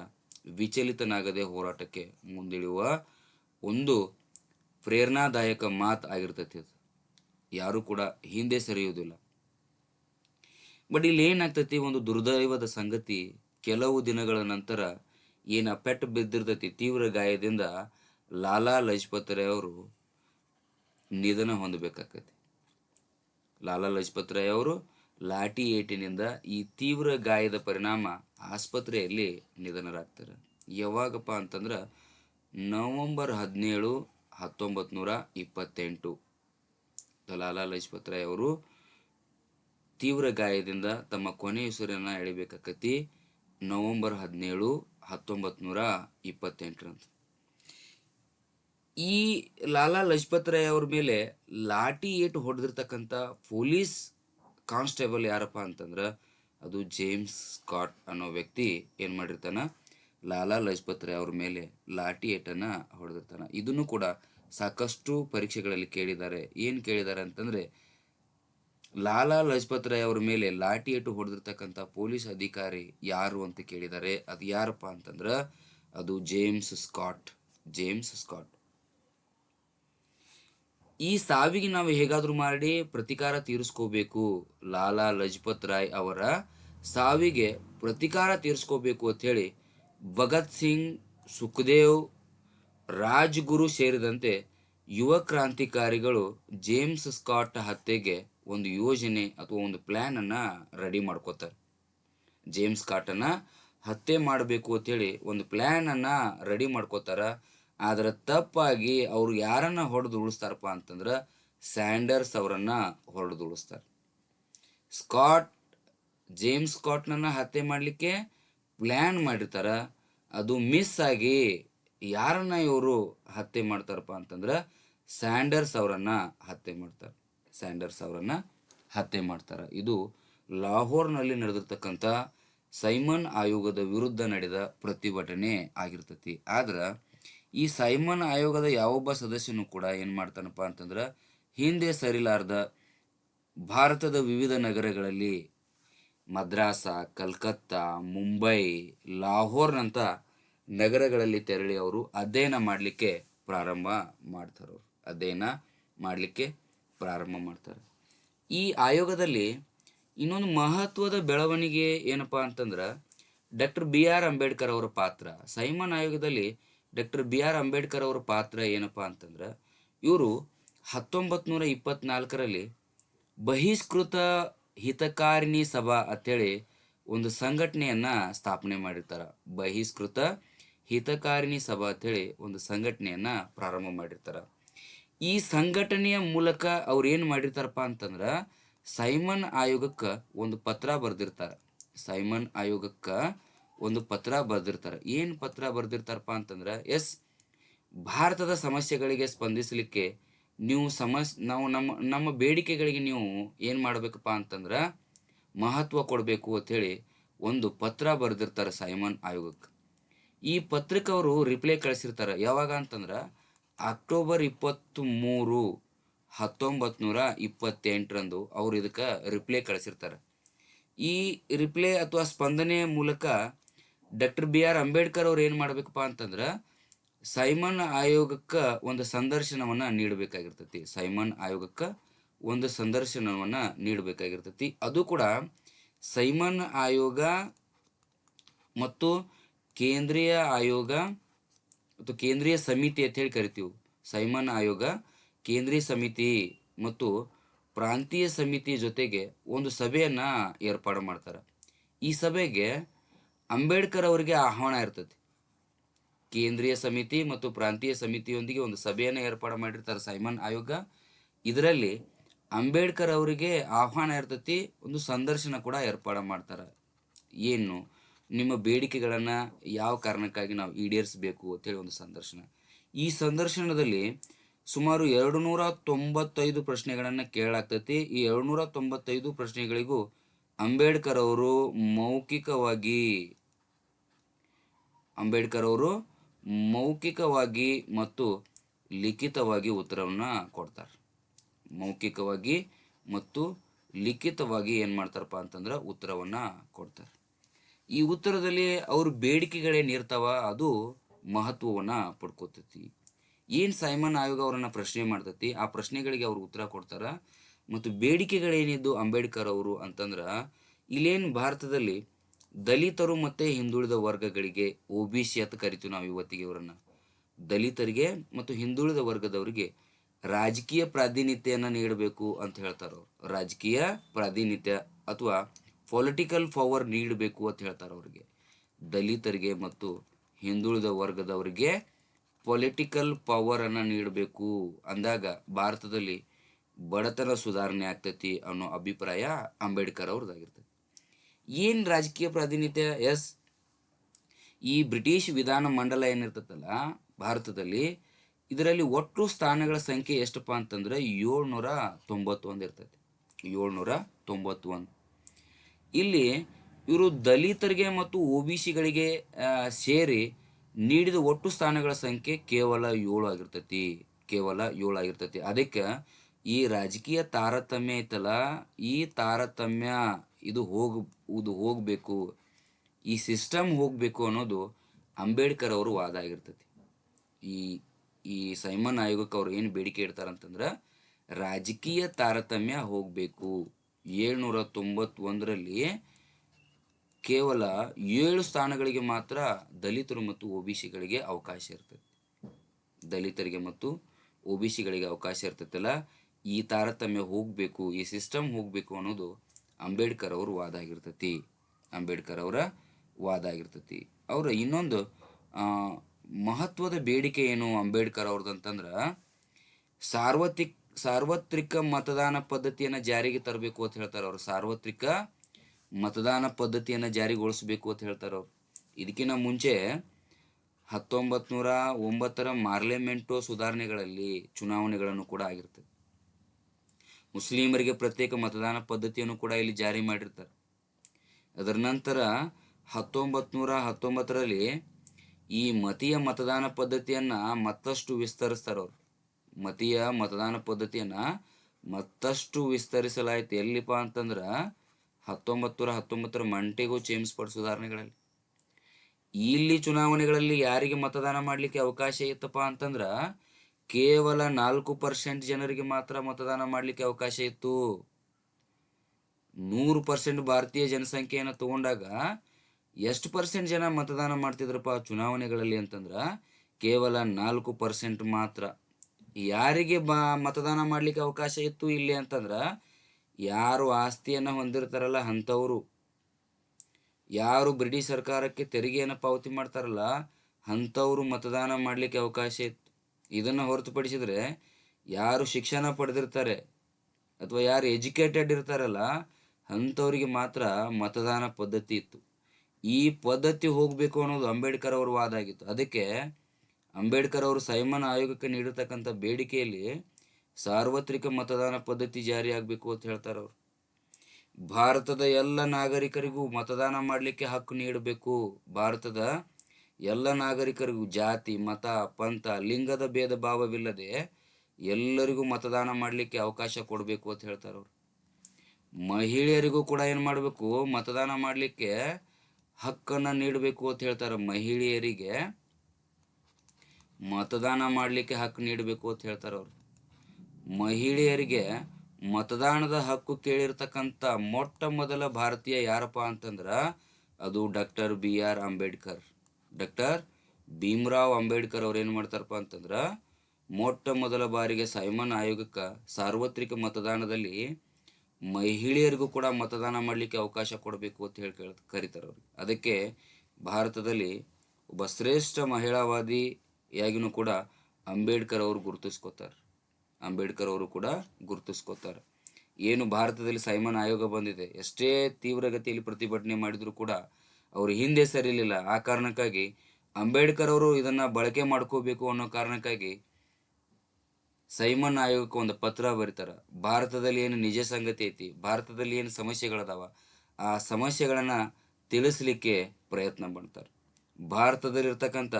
ವಿಚಲಿತನಾಗದೆ ಹೋರಾಟಕ್ಕೆ ಮುಂದಿಡುವ ಒಂದು ಪ್ರೇರಣಾದಾಯಕ ಮಾತು ಆಗಿರ್ತೈತಿ ಅದು. ಯಾರೂ ಕೂಡ ಹಿಂದೆ ಸರಿಯುವುದಿಲ್ಲ. ಬಟ್ ಇಲ್ಲಿ ಏನಾಗ್ತೈತಿ, ಒಂದು ದುರ್ದೈವದ ಸಂಗತಿ ಕೆಲವು ದಿನಗಳ ನಂತರ ಏನ ಪೆಟ್ಟು ಬಿದ್ದಿರ್ತೈತಿ, ತೀವ್ರ ಗಾಯದಿಂದ ಲಾಲಾ ಲಜಪತ್ ರಾಯ್ ಅವರು ನಿಧನ ಹೊಂದಬೇಕಾಗತ್ತೆ ಲಾಲಾ ಲಜಪತ್ ರಾಯ್ ಅವರು ಲಾಠಿ ಏಟಿನಿಂದ ಈ ತೀವ್ರ ಗಾಯದ ಪರಿಣಾಮ ಆಸ್ಪತ್ರೆಯಲ್ಲಿ ನಿಧನರಾಗ್ತಾರೆ. ಯಾವಾಗಪ್ಪ ಅಂತಂದ್ರೆ ನವಂಬರ್ ಹದಿನೇಳು ಹತ್ತೊಂಬತ್ತು ನೂರ ಇಪ್ಪತ್ತೆಂಟು ಲಾಲಾ ಲಜಪತ್ ರಾಯ್ ಅವರು ತೀವ್ರ ಗಾಯದಿಂದ ತಮ್ಮ ಕೊನೆಯುಸಿರನ್ನ ಎಳಿಬೇಕಾಕತಿ ನವಂಬರ್ ಹದಿನೇಳು ಹತ್ತೊಂಬತ್ತು ನೂರ ಇಪ್ಪತ್ತೆಂಟರಂತ. ಈ ಲಾಲಾ ಲಜಪತ್ ರಾಯ್ ಅವ್ರ ಮೇಲೆ ಲಾಠಿ ಏಟು ಹೊಡೆದಿರ್ತಕ್ಕಂಥ ಪೊಲೀಸ್ ಕಾನ್ಸ್ಟೇಬಲ್ ಯಾರಪ್ಪ ಅಂತಂದ್ರೆ ಅದು ಜೇಮ್ಸ್ ಸ್ಕಾಟ್ ಅನ್ನೋ ವ್ಯಕ್ತಿ ಏನು ಮಾಡಿರ್ತಾನ? ಲಾಲಾ ಲಜಪತ್ ರಾಯ್ ಅವ್ರ ಮೇಲೆ ಲಾಠಿ ಏಟನ್ನ ಹೊಡೆದಿರ್ತಾನೆ. ಇದನ್ನು ಕೂಡ ಸಾಕಷ್ಟು ಪರೀಕ್ಷೆಗಳಲ್ಲಿ ಕೇಳಿದ್ದಾರೆ. ಏನು ಕೇಳಿದ್ದಾರೆ ಅಂತಂದ್ರೆ, ಲಾಲಾ ಲಜಪತ್ ರಾಯ್ ಅವ್ರ ಮೇಲೆ ಲಾಠಿ ಏಟು ಹೊಡೆದಿರ್ತಕ್ಕಂಥ ಪೊಲೀಸ್ ಅಧಿಕಾರಿ ಯಾರು ಅಂತ ಕೇಳಿದ್ದಾರೆ. ಅದು ಯಾರಪ್ಪ ಅಂತಂದ್ರೆ, ಅದು ಜೇಮ್ಸ್ ಸ್ಕಾಟ್ ಜೇಮ್ಸ್ ಸ್ಕಾಟ್. ಈ ಸಾವಿಗೆ ನಾವು ಹೇಗಾದರೂ ಮಾಡಿ ಪ್ರತಿಕಾರ ತೀರಿಸ್ಕೋಬೇಕು. ಲಾಲಾ ಲಜಪತ್ ರಾಯ್ ಅವರ ಸಾವಿಗೆ ಪ್ರತಿಕಾರ ತೀರಿಸ್ಕೋಬೇಕು ಅಂತ ಹೇಳಿ ಭಗತ್ ಸಿಂಗ್, ಸುಖದೇವ್, ರಾಜ್ಗುರು ಸೇರಿದಂತೆ ಯುವ ಕ್ರಾಂತಿಕಾರಿಗಳು ಜೇಮ್ಸ್ ಸ್ಕಾಟ್ ಹತ್ಯೆಗೆ ಒಂದು ಯೋಜನೆ ಅಥವಾ ಒಂದು ಪ್ಲಾನ್ ಅನ್ನ ರೆಡಿ ಮಾಡ್ಕೋತಾರೆ. ಜೇಮ್ಸ್ ಸ್ಕಾಟನ್ನು ಹತ್ಯೆ ಮಾಡಬೇಕು ಅಂತೇಳಿ ಒಂದು ಪ್ಲಾನ್ ಅನ್ನ ರೆಡಿ ಮಾಡ್ಕೋತಾರ. ಆದ್ರೆ ತಪ್ಪಾಗಿ ಅವ್ರು ಯಾರನ್ನ ಹೊಡೆದು ಉಳಿಸ್ತಾರಪ್ಪ ಅಂತಂದ್ರೆ ಸ್ಯಾಂಡರ್ಸ್ ಅವರನ್ನ ಹೊಡೆದು ಉಳಿಸ್ತಾರೆ. ಸ್ಕಾಟ್, ಜೇಮ್ಸ್ ಸ್ಕಾಟ್ನನ್ನ ಹತ್ಯೆ ಮಾಡಲಿಕ್ಕೆ ಪ್ಲ್ಯಾನ್ ಮಾಡಿರ್ತಾರ. ಅದು ಮಿಸ್ ಆಗಿ ಯಾರನ್ನ ಇವರು ಹತ್ಯೆ ಮಾಡ್ತಾರಪ್ಪ ಅಂತಂದ್ರೆ ಸ್ಯಾಂಡರ್ಸ್ ಅವರನ್ನ ಹತ್ಯೆ ಮಾಡ್ತಾರೆ. ಸ್ಯಾಂಡರ್ಸ್ ಅವರನ್ನ ಹತ್ಯೆ ಮಾಡ್ತಾರೆ. ಇದು ಲಾಹೋರ್ನಲ್ಲಿ ನಡೆದಿರ್ತಕ್ಕಂಥ ಸೈಮನ್ ಆಯೋಗದ ವಿರುದ್ಧ ನಡೆದ ಪ್ರತಿಭಟನೆ ಆಗಿರ್ತತಿ. ಆದ್ರೆ ಈ ಸೈಮನ್ ಆಯೋಗದ ಯಾವೊಬ್ಬ ಸದಸ್ಯನು ಕೂಡ ಏನು ಮಾಡ್ತಾನಪ್ಪ ಅಂತಂದ್ರೆ ಹಿಂದೆ ಸರಿಲಾರ್ದ ಭಾರತದ ವಿವಿಧ ನಗರಗಳಲ್ಲಿ ಮದ್ರಾಸ, ಕಲ್ಕತ್ತಾ, ಮುಂಬೈ ಲಾಹೋರ್ನಂಥ ನಗರಗಳಲ್ಲಿ ತೆರಳಿ ಅವರು ಅಧ್ಯಯನ ಮಾಡಲಿಕ್ಕೆ ಪ್ರಾರಂಭ ಮಾಡ್ತಾರೆ ಅವರು. ಅಧ್ಯಯನ ಮಾಡಲಿಕ್ಕೆ ಪ್ರಾರಂಭ ಮಾಡ್ತಾರೆ. ಈ ಆಯೋಗದಲ್ಲಿ ಇನ್ನೊಂದು ಮಹತ್ವದ ಬೆಳವಣಿಗೆ ಏನಪ್ಪಾ ಅಂತಂದ್ರೆ ಡಾಕ್ಟರ್ ಬಿ ಆರ್ ಅಂಬೇಡ್ಕರ್ ಅವರ ಪಾತ್ರ. ಸೈಮನ್ ಆಯೋಗದಲ್ಲಿ ಡಾಕ್ಟರ್ ಬಿ ಆರ್ ಅಂಬೇಡ್ಕರ್ ಅವರ ಪಾತ್ರ ಏನಪ್ಪಾ ಅಂತಂದ್ರೆ ಇವರು ಹತ್ತೊಂಬತ್ತು ನೂರ ಇಪ್ಪತ್ನಾಲ್ಕರಲ್ಲಿ ಬಹಿಷ್ಕೃತ ಹಿತಕಾರಿಣಿ ಸಭಾ ಅಂತೇಳಿ ಒಂದು ಸಂಘಟನೆಯನ್ನ ಸ್ಥಾಪನೆ ಮಾಡಿರ್ತಾರ. ಬಹಿಷ್ಕೃತ ಹಿತಕಾರಿಣಿ ಸಭಾ ಅಂತೇಳಿ ಒಂದು ಸಂಘಟನೆಯನ್ನ ಪ್ರಾರಂಭ ಮಾಡಿರ್ತಾರ. ಈ ಸಂಘಟನೆಯ ಮೂಲಕ ಅವ್ರು ಏನು ಮಾಡಿರ್ತಾರಪ್ಪ ಅಂತಂದ್ರ ಸೈಮನ್ ಆಯೋಗಕ್ಕೆ ಒಂದು ಪತ್ರ ಬರೆದಿರ್ತಾರೆ. ಸೈಮನ್ ಆಯೋಗಕ್ಕೆ ಒಂದು ಪತ್ರ ಬರೆದಿರ್ತಾರೆ. ಏನು ಪತ್ರ ಬರೆದಿರ್ತಾರಪ್ಪ ಅಂತಂದ್ರೆ, ಎಸ್, ಭಾರತದ ಸಮಸ್ಯೆಗಳಿಗೆ ಸ್ಪಂದಿಸಲಿಕ್ಕೆ ನೀವು ಸಮಸ್, ನಾವು ನಮ್ಮ ನಮ್ಮ ಬೇಡಿಕೆಗಳಿಗೆ ನೀವು ಏನು ಮಾಡಬೇಕಪ್ಪ ಅಂತಂದ್ರೆ, ಮಹತ್ವ ಕೊಡಬೇಕು ಅಂಥೇಳಿ ಒಂದು ಪತ್ರ ಬರೆದಿರ್ತಾರೆ ಸೈಮನ್ ಆಯೋಗಕ್ಕೆ. ಈ ಪತ್ರಿಕವರು ರಿಪ್ಲೈ ಕಳಿಸಿರ್ತಾರೆ. ಯಾವಾಗ ಅಂತಂದ್ರೆ, ಅಕ್ಟೋಬರ್ ಇಪ್ಪತ್ತ್ ಮೂರು ಹತ್ತೊಂಬತ್ತು ನೂರ ಇಪ್ಪತ್ತೆಂಟರಂದು ಅವ್ರು ಇದಕ್ಕೆ ರಿಪ್ಲೈ ಕಳಿಸಿರ್ತಾರೆ. ಈ ರಿಪ್ಲೈ ಅಥವಾ ಸ್ಪಂದನೆಯ ಮೂಲಕ ಡಾಕ್ಟರ್ ಬಿ ಆರ್ ಅಂಬೇಡ್ಕರ್ ಅವ್ರು ಏನು ಮಾಡ್ಬೇಕಪ್ಪ ಅಂತಂದ್ರೆ ಸೈಮನ್ ಆಯೋಗಕ್ಕ ಒಂದು ಸಂದರ್ಶನವನ್ನ ನೀಡಬೇಕಾಗಿರ್ತೈತಿ. ಸೈಮನ್ ಆಯೋಗಕ್ಕ ಒಂದು ಸಂದರ್ಶನವನ್ನ ನೀಡಬೇಕಾಗಿರ್ತೈತಿ. ಅದು ಕೂಡ ಸೈಮನ್ ಆಯೋಗ ಮತ್ತು ಕೇಂದ್ರೀಯ ಆಯೋಗ ಮತ್ತು ಕೇಂದ್ರೀಯ ಸಮಿತಿ ಅಂತ ಹೇಳಿ ಕರಿತೀವಿ. ಸೈಮನ್ ಆಯೋಗ, ಕೇಂದ್ರೀಯ ಸಮಿತಿ ಮತ್ತು ಪ್ರಾಂತೀಯ ಸಮಿತಿ ಜೊತೆಗೆ ಒಂದು ಸಭೆಯನ್ನ ಏರ್ಪಾಡು ಮಾಡ್ತಾರೆ. ಈ ಸಭೆಗೆ ಅಂಬೇಡ್ಕರ್ ಅವರಿಗೆ ಆಹ್ವಾನ ಇರ್ತದೆ. ಕೇಂದ್ರೀಯ ಸಮಿತಿ ಮತ್ತು ಪ್ರಾಂತೀಯ ಸಮಿತಿಯೊಂದಿಗೆ ಒಂದು ಸಭೆಯನ್ನು ಏರ್ಪಾಡು ಮಾಡಿರ್ತಾರೆ ಸೈಮನ್ ಆಯೋಗ. ಇದರಲ್ಲಿ ಅಂಬೇಡ್ಕರ್ ಅವರಿಗೆ ಆಹ್ವಾನ ಇರ್ತತಿ, ಒಂದು ಸಂದರ್ಶನ ಕೂಡ ಏರ್ಪಾಡು ಮಾಡ್ತಾರೆ. ಏನು, ನಿಮ್ಮ ಬೇಡಿಕೆಗಳನ್ನು ಯಾವ ಕಾರಣಕ್ಕಾಗಿ ನಾವು ಈಡೇರಿಸಬೇಕು ಅಂತೇಳಿ ಒಂದು ಸಂದರ್ಶನ. ಈ ಸಂದರ್ಶನದಲ್ಲಿ ಸುಮಾರು ಎರಡು ನೂರ ತೊಂಬತ್ತೈದು ಪ್ರಶ್ನೆಗಳನ್ನು ಕೇಳಲಾಗ್ತೈತಿ. ಈ ಎರಡು ನೂರ ತೊಂಬತ್ತೈದು ಪ್ರಶ್ನೆಗಳಿಗೂ ಅಂಬೇಡ್ಕರ್ ಅವರು ಮೌಖಿಕವಾಗಿ ಅಂಬೇಡ್ಕರ್ ಅವರು ಮೌಖಿಕವಾಗಿ ಮತ್ತು ಲಿಖಿತವಾಗಿ ಉತ್ತರವನ್ನು ಕೊಡ್ತಾರೆ. ಮೌಖಿಕವಾಗಿ ಮತ್ತು ಲಿಖಿತವಾಗಿ ಏನು ಮಾಡ್ತಾರಪ್ಪ ಅಂತಂದ್ರೆ ಉತ್ತರವನ್ನು ಕೊಡ್ತಾರೆ. ಈ ಉತ್ತರದಲ್ಲಿ ಅವ್ರ ಬೇಡಿಕೆಗಳೇನಿರ್ತಾವ ಅದು ಮಹತ್ವವನ್ನ ಪಡ್ಕೋತೈತಿ. ಏನು ಸೈಮನ್ ಆಯೋಗ ಅವರನ್ನು ಪ್ರಶ್ನೆ ಮಾಡ್ತೈತಿ, ಆ ಪ್ರಶ್ನೆಗಳಿಗೆ ಅವ್ರು ಉತ್ತರ ಕೊಡ್ತಾರೆ. ಮತ್ತು ಬೇಡಿಕೆಗಳೇನಿದ್ದು ಅಂಬೇಡ್ಕರ್ ಅವರು ಅಂತಂದ್ರೆ, ಇಲ್ಲೇನು ಭಾರತದಲ್ಲಿ ದಲಿತರು ಮತ್ತೆ ಹಿಂದುಳಿದ ವರ್ಗಗಳಿಗೆ ಒ ಬಿ ಸಿ ಅಂತ ಕರಿತೀವಿ ನಾವು ಇವತ್ತಿಗೆ ಇವರನ್ನ. ದಲಿತರಿಗೆ ಮತ್ತು ಹಿಂದುಳಿದ ವರ್ಗದವರಿಗೆ ರಾಜಕೀಯ ಪ್ರಾತಿನಿಧ್ಯನ ನೀಡಬೇಕು ಅಂತ ಹೇಳ್ತಾರ ಅವ್ರು. ರಾಜಕೀಯ ಪ್ರಾತಿನಿಧ್ಯ ಅಥವಾ ಪೊಲಿಟಿಕಲ್ ಪವರ್ ನೀಡಬೇಕು ಅಂತ ಹೇಳ್ತಾರೆ ಅವ್ರಿಗೆ. ದಲಿತರಿಗೆ ಮತ್ತು ಹಿಂದುಳಿದ ವರ್ಗದವರಿಗೆ ಪೊಲಿಟಿಕಲ್ ಪವರ್ ಅನ್ನ ನೀಡಬೇಕು ಅಂದಾಗ ಭಾರತದಲ್ಲಿ ಬಡತನ ಸುಧಾರಣೆ ಆಗ್ತೈತಿ ಅನ್ನೋ ಅಭಿಪ್ರಾಯ ಅಂಬೇಡ್ಕರ್ ಅವ್ರದ್ದಾಗಿರ್ತೈತಿ. ಏನ್ ರಾಜಕೀಯ ಪ್ರಾತಿನಿಧ್ಯ? ಎಸ್. ಈ ಬ್ರಿಟಿಷ್ ವಿಧಾನ ಮಂಡಲ ಏನಿರ್ತದಲ್ಲ ಭಾರತದಲ್ಲಿ, ಇದರಲ್ಲಿ ಒಟ್ಟು ಸ್ಥಾನಗಳ ಸಂಖ್ಯೆ ಎಷ್ಟಪ್ಪ ಅಂತಂದ್ರೆ ಏಳ್ನೂರ ತೊಂಬತ್ತೊಂದು ಇರ್ತೈತಿ. ಏಳ್ನೂರ ತೊಂಬತ್ತೊಂದು. ಇಲ್ಲಿ ಇವರು ದಲಿತರಿಗೆ ಮತ್ತು ಒ ಬಿ ಸಿಗಳಿಗೆ ಸೇರಿ ನೀಡಿದ ಒಟ್ಟು ಸ್ಥಾನಗಳ ಸಂಖ್ಯೆ ಕೇವಲ ಏಳು ಆಗಿರ್ತೈತಿ, ಕೇವಲ ಏಳು ಆಗಿರ್ತೈತಿ. ಅದಕ್ಕೆ ಈ ರಾಜಕೀಯ ತಾರತಮ್ಯ ಐತಲ್ಲ, ಈ ತಾರತಮ್ಯ ಇದು ಹೋಗ, ಇದು ಹೋಗಬೇಕು, ಈ ಸಿಸ್ಟಮ್ ಹೋಗಬೇಕು ಅನ್ನೋದು ಅಂಬೇಡ್ಕರ್ ಅವರು ವಾದ ಆಗಿರ್ತೈತಿ. ಈ ಈ ಸೈಮನ್ ಆಯೋಗಕ್ಕೆ ಅವ್ರು ಏನು ಬೇಡಿಕೆ ಇಡ್ತಾರಂತಂದ್ರೆ, ರಾಜಕೀಯ ತಾರತಮ್ಯ ಹೋಗಬೇಕು. ಏಳ್ನೂರ ತೊಂಬತ್ತೊಂದರಲ್ಲಿ ಕೇವಲ ಏಳು ಸ್ಥಾನಗಳಿಗೆ ಮಾತ್ರ ದಲಿತರು ಮತ್ತು ಒ ಬಿ ಅವಕಾಶ ಇರ್ತೈತಿ. ದಲಿತರಿಗೆ ಮತ್ತು ಒ ಬಿ ಸಿಗಳಿಗೆ ಅವಕಾಶ ಇರ್ತೈತಲ್ಲ, ಈ ತಾರತಮ್ಯ ಹೋಗಬೇಕು, ಈ ಸಿಸ್ಟಮ್ ಹೋಗಬೇಕು ಅನ್ನೋದು ಅಂಬೇಡ್ಕರ್ ಅವ್ರ ವಾದ ಆಗಿರ್ತೈತಿ. ಅಂಬೇಡ್ಕರ್ ಅವರ ವಾದ ಆಗಿರ್ತೈತಿ. ಅವರ ಇನ್ನೊಂದು ಮಹತ್ವದ ಬೇಡಿಕೆ ಏನು ಅಂಬೇಡ್ಕರ್ ಅವ್ರದ್ದು ಅಂತಂದ್ರೆ ಸಾರ್ವತ್ರಿಕ ಸಾರ್ವತ್ರಿಕ ಮತದಾನ ಪದ್ಧತಿಯನ್ನು ಜಾರಿಗೆ ತರಬೇಕು ಅಂತ ಹೇಳ್ತಾರೆ ಅವರು. ಸಾರ್ವತ್ರಿಕ ಮತದಾನ ಪದ್ಧತಿಯನ್ನು ಜಾರಿಗೊಳಿಸಬೇಕು ಅಂತ ಹೇಳ್ತಾರೆ ಅವರು. ಇದಕ್ಕಿಂತ ಮುಂಚೆ ಹತ್ತೊಂಬತ್ತು ನೂರ ಒಂಬತ್ತರ ಮಾರ್ಲಿಮೆಂಟು ಸುಧಾರಣೆಗಳಲ್ಲಿ ಚುನಾವಣೆಗಳನ್ನು ಕೂಡ ಆಗಿರ್ತದೆ ಮುಸ್ಲಿಮರಿಗೆ ಪ್ರತ್ಯೇಕ ಮತದಾನ ಪದ್ಧತಿಯನ್ನು ಕೂಡ ಇಲ್ಲಿ ಜಾರಿ ಮಾಡಿರ್ತಾರೆ. ಅದರ ನಂತರ ಹತ್ತೊಂಬತ್ತು ನೂರ ಹತ್ತೊಂಬತ್ತರಲ್ಲಿ ಈ ಮತೀಯ ಮತದಾನ ಪದ್ಧತಿಯನ್ನ ಮತ್ತಷ್ಟು ವಿಸ್ತರಿಸ್ತಾರೆ ಅವರು. ಮತೀಯ ಮತದಾನ ಪದ್ಧತಿಯನ್ನ ಮತ್ತಷ್ಟು ವಿಸ್ತರಿಸಲಾಯಿತು. ಎಲ್ಲಿಪ್ಪ ಅಂತಂದ್ರ ಹತ್ತೊಂಬತ್ತು ನೂರ ಹತ್ತೊಂಬತ್ತರ ಮಂಟೆಗೂ ಚೇಮ್ಸ್ ಪಡ್ ಸುಧಾರಣೆಗಳಲ್ಲಿ ಇಲ್ಲಿ ಚುನಾವಣೆಗಳಲ್ಲಿ ಯಾರಿಗೆ ಮತದಾನ ಮಾಡಲಿಕ್ಕೆ ಅವಕಾಶ ಇತ್ತಪ್ಪ ಅಂತಂದ್ರ ಕೇವಲ ನಾಲ್ಕು ಪರ್ಸೆಂಟ್ ಜನರಿಗೆ ಮಾತ್ರ ಮತದಾನ ಮಾಡಲಿಕ್ಕೆ ಅವಕಾಶ ಇತ್ತು. ನೂರು ಪರ್ಸೆಂಟ್ ಭಾರತೀಯ ಜನಸಂಖ್ಯೆಯನ್ನು ತಗೊಂಡಾಗ ಎಷ್ಟು ಪರ್ಸೆಂಟ್ ಜನ ಮತದಾನ ಮಾಡ್ತಿದ್ರಪ್ಪ ಚುನಾವಣೆಗಳಲ್ಲಿ ಅಂತಂದ್ರ ಕೇವಲ ನಾಲ್ಕು ಪರ್ಸೆಂಟ್ ಮಾತ್ರ. ಯಾರಿಗೆ ಬಾ ಮತದಾನ ಮಾಡ್ಲಿಕ್ಕೆ ಅವಕಾಶ ಇತ್ತು ಇಲ್ಲಿ ಅಂತಂದ್ರ ಯಾರು ಆಸ್ತಿಯನ್ನ ಹೊಂದಿರ್ತಾರಲ್ಲ ಅಂಥವ್ರು. ಯಾರು ಬ್ರಿಟಿಷ್ ಸರ್ಕಾರಕ್ಕೆ ತೆರಿಗೆಯನ್ನು ಪಾವತಿ ಮಾಡ್ತಾರಲ್ಲ ಅಂಥವ್ರು ಮತದಾನ ಮಾಡಲಿಕ್ಕೆ ಅವಕಾಶ ಇತ್ತು. ಇದನ್ನು ಹೊರತುಪಡಿಸಿದ್ರೆ ಯಾರು ಶಿಕ್ಷಣ ಪಡೆದಿರ್ತಾರೆ ಅಥವಾ ಯಾರು ಎಜುಕೇಟೆಡ್ ಇರ್ತಾರಲ್ಲ, ಅಂಥವ್ರಿಗೆ ಮಾತ್ರ ಮತದಾನ ಪದ್ಧತಿ ಇತ್ತು. ಈ ಪದ್ಧತಿ ಹೋಗಬೇಕು ಅನ್ನೋದು ಅಂಬೇಡ್ಕರ್ ಅವರು ವಾದ ಆಗಿತ್ತು. ಅದಕ್ಕೆ ಅಂಬೇಡ್ಕರ್ ಅವರು ಸೈಮನ್ ಆಯೋಗಕ್ಕೆ ನೀಡಿರ್ತಕ್ಕಂಥ ಬೇಡಿಕೆಯಲ್ಲಿ ಸಾರ್ವತ್ರಿಕ ಮತದಾನ ಪದ್ಧತಿ ಜಾರಿ ಆಗಬೇಕು ಅಂತ ಹೇಳ್ತಾರೆ ಅವರು. ಭಾರತದ ಎಲ್ಲ ನಾಗರಿಕರಿಗೂ ಮತದಾನ ಮಾಡಲಿಕ್ಕೆ ಹಕ್ಕು ನೀಡಬೇಕು. ಭಾರತದ ಎಲ್ಲ ನಾಗರಿಕರಿಗೂ ಜಾತಿ, ಮತ, ಪಂಥ, ಲಿಂಗದ ಭೇದ ಭಾವವಿಲ್ಲದೆ ಎಲ್ಲರಿಗೂ ಮತದಾನ ಮಾಡಲಿಕ್ಕೆ ಅವಕಾಶ ಕೊಡಬೇಕು ಅಂತ ಹೇಳ್ತಾರೆ ಅವರು. ಮಹಿಳೆಯರಿಗೂ ಕೂಡ ಏನು ಮಾಡಬೇಕು, ಮತದಾನ ಮಾಡಲಿಕ್ಕೆ ಹಕ್ಕನ್ನು ನೀಡಬೇಕು ಅಂತ ಹೇಳ್ತಾರೆ ಮಹಿಳೆಯರಿಗೆ. ಮತದಾನ ಮಾಡಲಿಕ್ಕೆ ಹಕ್ಕು ನೀಡಬೇಕು ಅಂತ ಹೇಳ್ತಾರೆ ಅವರು. ಮಹಿಳೆಯರಿಗೆ ಮತದಾನದ ಹಕ್ಕು ಕೇಳಿರ್ತಕ್ಕಂಥ ಮೊಟ್ಟ ಮೊದಲ ಭಾರತೀಯ ಯಾರಪ್ಪ ಅಂತಂದ್ರೆ ಅದು doctor B R Ambedkar. Doctor Bhimrao Ambedkar ಅವ್ರು ಏನು ಮಾಡ್ತಾರಪ್ಪ ಅಂತಂದ್ರೆ ಮೊಟ್ಟ ಮೊದಲ ಬಾರಿಗೆ ಸೈಮನ್ ಆಯೋಗಕ್ಕೆ ಸಾರ್ವತ್ರಿಕ ಮತದಾನದಲ್ಲಿ ಮಹಿಳೆಯರಿಗೂ ಕೂಡ ಮತದಾನ ಮಾಡಲಿಕ್ಕೆ ಅವಕಾಶ ಕೊಡಬೇಕು ಅಂತ ಹೇಳಿ ಕರೀತಾರೆ ಅವ್ರಿಗೆ ಅದಕ್ಕೆ ಭಾರತದಲ್ಲಿ ಒಬ್ಬ ಶ್ರೇಷ್ಠ ಮಹಿಳಾವಾದಿಯಾಗಿನೂ ಕೂಡ ಅಂಬೇಡ್ಕರ್ ಅವರು ಗುರುತಿಸ್ಕೋತಾರೆ. ಅಂಬೇಡ್ಕರ್ ಅವರು ಕೂಡ ಗುರುತಿಸ್ಕೋತಾರೆ. ಏನು ಭಾರತದಲ್ಲಿ ಸೈಮನ್ ಆಯೋಗ ಬಂದಿದೆ, ಎಷ್ಟೇ ತೀವ್ರಗತಿಯಲ್ಲಿ ಪ್ರತಿಭಟನೆ ಮಾಡಿದರೂ ಕೂಡ ಅವರು ಹಿಂದೆ ಸರಿಲಿಲ್ಲ. ಆ ಕಾರಣಕ್ಕಾಗಿ ಅಂಬೇಡ್ಕರ್ ಅವರು ಇದನ್ನ ಬಳಕೆ ಮಾಡ್ಕೋಬೇಕು ಅನ್ನೋ ಕಾರಣಕ್ಕಾಗಿ ಸೈಮನ್ ಆಯೋಗಕ್ಕೆ ಒಂದು ಪತ್ರ ಬರೀತಾರೆ. ಭಾರತದಲ್ಲಿ ಏನು ನಿಜ ಸಂಗತಿ ಐತಿ, ಭಾರತದಲ್ಲಿ ಏನು ಸಮಸ್ಯೆಗಳದಾವ, ಆ ಸಮಸ್ಯೆಗಳನ್ನ ತಿಳಿಸ್ಲಿಕ್ಕೆ ಪ್ರಯತ್ನ ಮಾಡ್ತಾರೆ. ಭಾರತದಲ್ಲಿರ್ತಕ್ಕಂಥ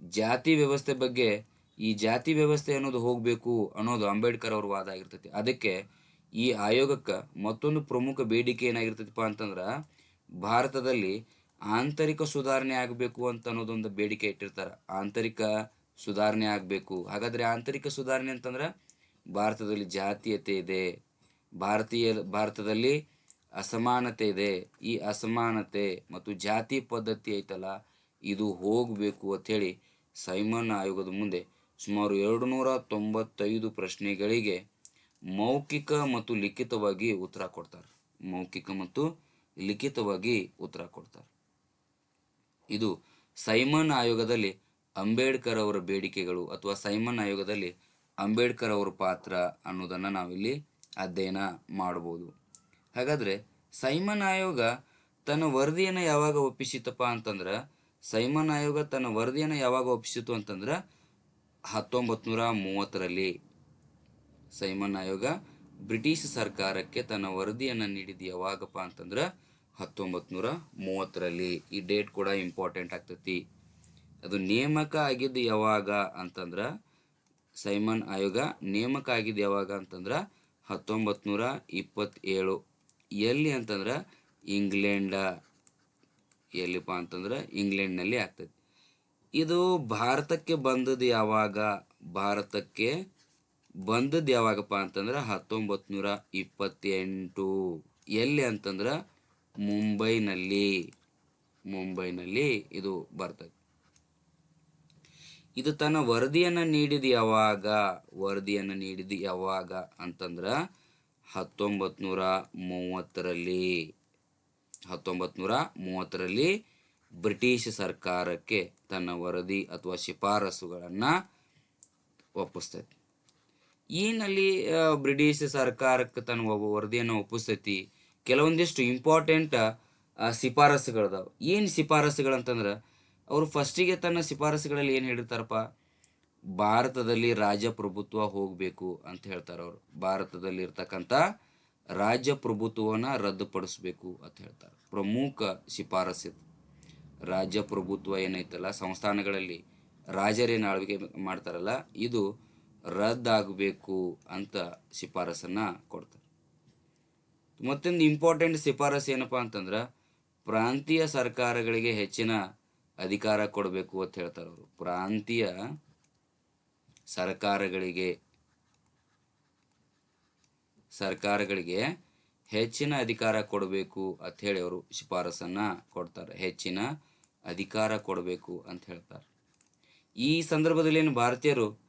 ಜಾತಿ ವ್ಯವಸ್ಥೆ ಬಗ್ಗೆ ಈ ಜಾತಿ ವ್ಯವಸ್ಥೆ ಅನ್ನೋದು ಹೋಗಬೇಕು ಅನ್ನೋದು ಅಂಬೇಡ್ಕರ್ ಅವ್ರ ವಾದ ಆಗಿರ್ತೈತಿ. ಅದಕ್ಕೆ ಈ ಆಯೋಗಕ್ಕೆ ಮತ್ತೊಂದು ಪ್ರಮುಖ ಬೇಡಿಕೆ ಏನಾಗಿರ್ತೈತಿಪ್ಪ ಅಂತಂದ್ರ, ಭಾರತದಲ್ಲಿ ಆಂತರಿಕ ಸುಧಾರಣೆ ಆಗಬೇಕು ಅಂತ ಅನ್ನೋದೊಂದು ಬೇಡಿಕೆ ಇಟ್ಟಿರ್ತಾರೆ. ಆಂತರಿಕ ಸುಧಾರಣೆ ಆಗಬೇಕು. ಹಾಗಾದ್ರೆ ಆಂತರಿಕ ಸುಧಾರಣೆ ಅಂತಂದ್ರೆ ಭಾರತದಲ್ಲಿ ಜಾತೀಯತೆ ಇದೆ. ಭಾರತೀಯ, ಭಾರತದಲ್ಲಿ ಅಸಮಾನತೆ ಇದೆ. ಈ ಅಸಮಾನತೆ ಮತ್ತು ಜಾತಿ ಪದ್ಧತಿ ಐತಲ್ಲ, ಇದು ಹೋಗಬೇಕು ಅಂಥೇಳಿ ಸೈಮನ್ ಆಯೋಗದ ಮುಂದೆ ಸುಮಾರು ಎರಡು ನೂರ ತೊಂಬತ್ತೈದು ಪ್ರಶ್ನೆಗಳಿಗೆ ಮೌಖಿಕ ಮತ್ತು ಲಿಖಿತವಾಗಿ ಉತ್ತರ ಕೊಡ್ತಾರೆ. ಮೌಖಿಕ ಮತ್ತು ಲಿಖಿತವಾಗಿ ಉತ್ತರ ಕೊಡ್ತಾರೆ. ಇದು ಸೈಮನ್ ಆಯೋಗದಲ್ಲಿ ಅಂಬೇಡ್ಕರ್ ಅವರ ಬೇಡಿಕೆಗಳು ಅಥವಾ ಸೈಮನ್ ಆಯೋಗದಲ್ಲಿ ಅಂಬೇಡ್ಕರ್ ಅವರ ಪಾತ್ರ ಅನ್ನೋದನ್ನು ನಾವಿಲ್ಲಿ ಅಧ್ಯಯನ ಮಾಡಬಹುದು ಹಾಗಾದ್ರೆ ಸೈಮನ್ ಆಯೋಗ ತನ್ನ ವರದಿಯನ್ನು ಯಾವಾಗ ಒಪ್ಪಿಸಿತಪ್ಪ ಅಂತಂದ್ರೆ, ಸೈಮನ್ ಆಯೋಗ ತನ್ನ ವರದಿಯನ್ನು ಯಾವಾಗ ಒಪ್ಪಿಸಿತು ಅಂತಂದ್ರೆ ಹತ್ತೊಂಬತ್ತು ನೂರ ಮೂವತ್ತರಲ್ಲಿ ಸೈಮನ್ ಆಯೋಗ ಬ್ರಿಟಿಷ್ ಸರ್ಕಾರಕ್ಕೆ ತನ್ನ ವರದಿಯನ್ನು ನೀಡಿದ ಯಾವಾಗಪ್ಪ ಅಂತಂದ್ರೆ ಹತ್ತೊಂಬತ್ತು ನೂರ ಮೂವತ್ತರಲ್ಲಿ ಈ ಡೇಟ್ ಕೂಡ ಇಂಪಾರ್ಟೆಂಟ್ ಆಗ್ತೈತಿ. ಅದು ನೇಮಕ ಆಗಿದ್ದು ಯಾವಾಗ ಅಂತಂದ್ರೆ, ಸೈಮನ್ ಆಯೋಗ ನೇಮಕ ಆಗಿದ್ದು ಯಾವಾಗ ಅಂತಂದ್ರೆ ಹತ್ತೊಂಬತ್ತು ನೂರ ಇಪ್ಪತ್ತೇಳು ಎಲ್ಲಿ ಅಂತಂದ್ರೆ, ಇಂಗ್ಲೆಂಡ, ಎಲ್ಲಿಪ್ಪ ಅಂತಂದ್ರೆ, ಇಂಗ್ಲೆಂಡ್ನಲ್ಲಿ ಆಗ್ತೈತಿ. ಇದು ಭಾರತಕ್ಕೆ ಬಂದದ್ದು ಯಾವಾಗ, ಭಾರತಕ್ಕೆ ಬಂದದ್ದು ಯಾವಾಗಪ್ಪ ಅಂತಂದ್ರೆ ಹತ್ತೊಂಬತ್ತು ನೂರ ಇಪ್ಪತ್ತೆಂಟು ಎಲ್ಲಿ ಅಂತಂದ್ರೆ ಮುಂಬೈನಲ್ಲಿ ಮುಂಬೈನಲ್ಲಿ ಇದು ಬರ್ತದೆ. ಇದು ತನ್ನ ವರದಿಯನ್ನು ನೀಡಿದ ಯಾವಾಗ, ವರದಿಯನ್ನು ನೀಡಿದ ಯಾವಾಗ ಅಂತಂದ್ರ ಹತ್ತೊಂಬತ್ತು ನೂರ ಮೂವತ್ತರಲ್ಲಿ ಹತ್ತೊಂಬತ್ತು ನೂರ ಮೂವತ್ತರಲ್ಲಿ ಬ್ರಿಟಿಷ್ ಸರ್ಕಾರಕ್ಕೆ ತನ್ನ ವರದಿ ಅಥವಾ ಶಿಫಾರಸುಗಳನ್ನು ಒಪ್ಪಿಸ್ತೈತಿ. ಏನಲ್ಲಿ ಬ್ರಿಟಿಷ್ ಸರ್ಕಾರಕ್ಕೆ ತನ್ನ ವರದಿಯನ್ನು ಒಪ್ಪಿಸ್ತೈತಿ. ಕೆಲವೊಂದಿಷ್ಟು ಇಂಪಾರ್ಟೆಂಟ್ ಶಿಫಾರಸುಗಳದಾವ. ಏನು ಶಿಫಾರಸುಗಳಂತಂದ್ರೆ, ಅವರು ಫಸ್ಟಿಗೆ ತನ್ನ ಶಿಫಾರಸುಗಳಲ್ಲಿ ಏನು ಹೇಳಿರ್ತಾರಪ್ಪ? ಭಾರತದಲ್ಲಿ ರಾಜಪ್ರಭುತ್ವ ಹೋಗಬೇಕು ಅಂತ ಹೇಳ್ತಾರೆ ಅವರು. ಭಾರತದಲ್ಲಿ ಇರ್ತಕ್ಕಂಥ ರಾಜಪ್ರಭುತ್ವವನ್ನು ರದ್ದುಪಡಿಸಬೇಕು ಅಂತ ಹೇಳ್ತಾರೆ. ಪ್ರಮುಖ ಶಿಫಾರಸು ರಾಜಪ್ರಭುತ್ವ ಏನೈತಲ್ಲ ಸಂಸ್ಥಾನಗಳಲ್ಲಿ ರಾಜರೇನು ಆಳ್ವಿಕೆ ಮಾಡ್ತಾರಲ್ಲ, ಇದು ರದ್ದಾಗಬೇಕು ಅಂತ ಶಿಫಾರಸನ್ನು ಕೊಡ್ತಾರೆ. ಮತ್ತೊಂದು ಇಂಪಾರ್ಟೆಂಟ್ ಶಿಫಾರಸು ಏನಪ್ಪ ಅಂತಂದ್ರೆ ಪ್ರಾಂತೀಯ ಸರ್ಕಾರಗಳಿಗೆ ಹೆಚ್ಚಿನ ಅಧಿಕಾರ ಕೊಡಬೇಕು ಅಂತ ಹೇಳ್ತಾರೆ ಅವರು. ಪ್ರಾಂತೀಯ ಸರ್ಕಾರಗಳಿಗೆ ಸರ್ಕಾರಗಳಿಗೆ ಹೆಚ್ಚಿನ ಅಧಿಕಾರ ಕೊಡಬೇಕು ಅಂತ ಹೇಳಿ ಅವರು ಶಿಫಾರಸನ್ನ ಕೊಡ್ತಾರೆ. ಹೆಚ್ಚಿನ ಅಧಿಕಾರ ಕೊಡಬೇಕು ಅಂತ ಹೇಳ್ತಾರೆ. ಈ ಸಂದರ್ಭದಲ್ಲಿ ಏನು ಭಾರತೀಯರು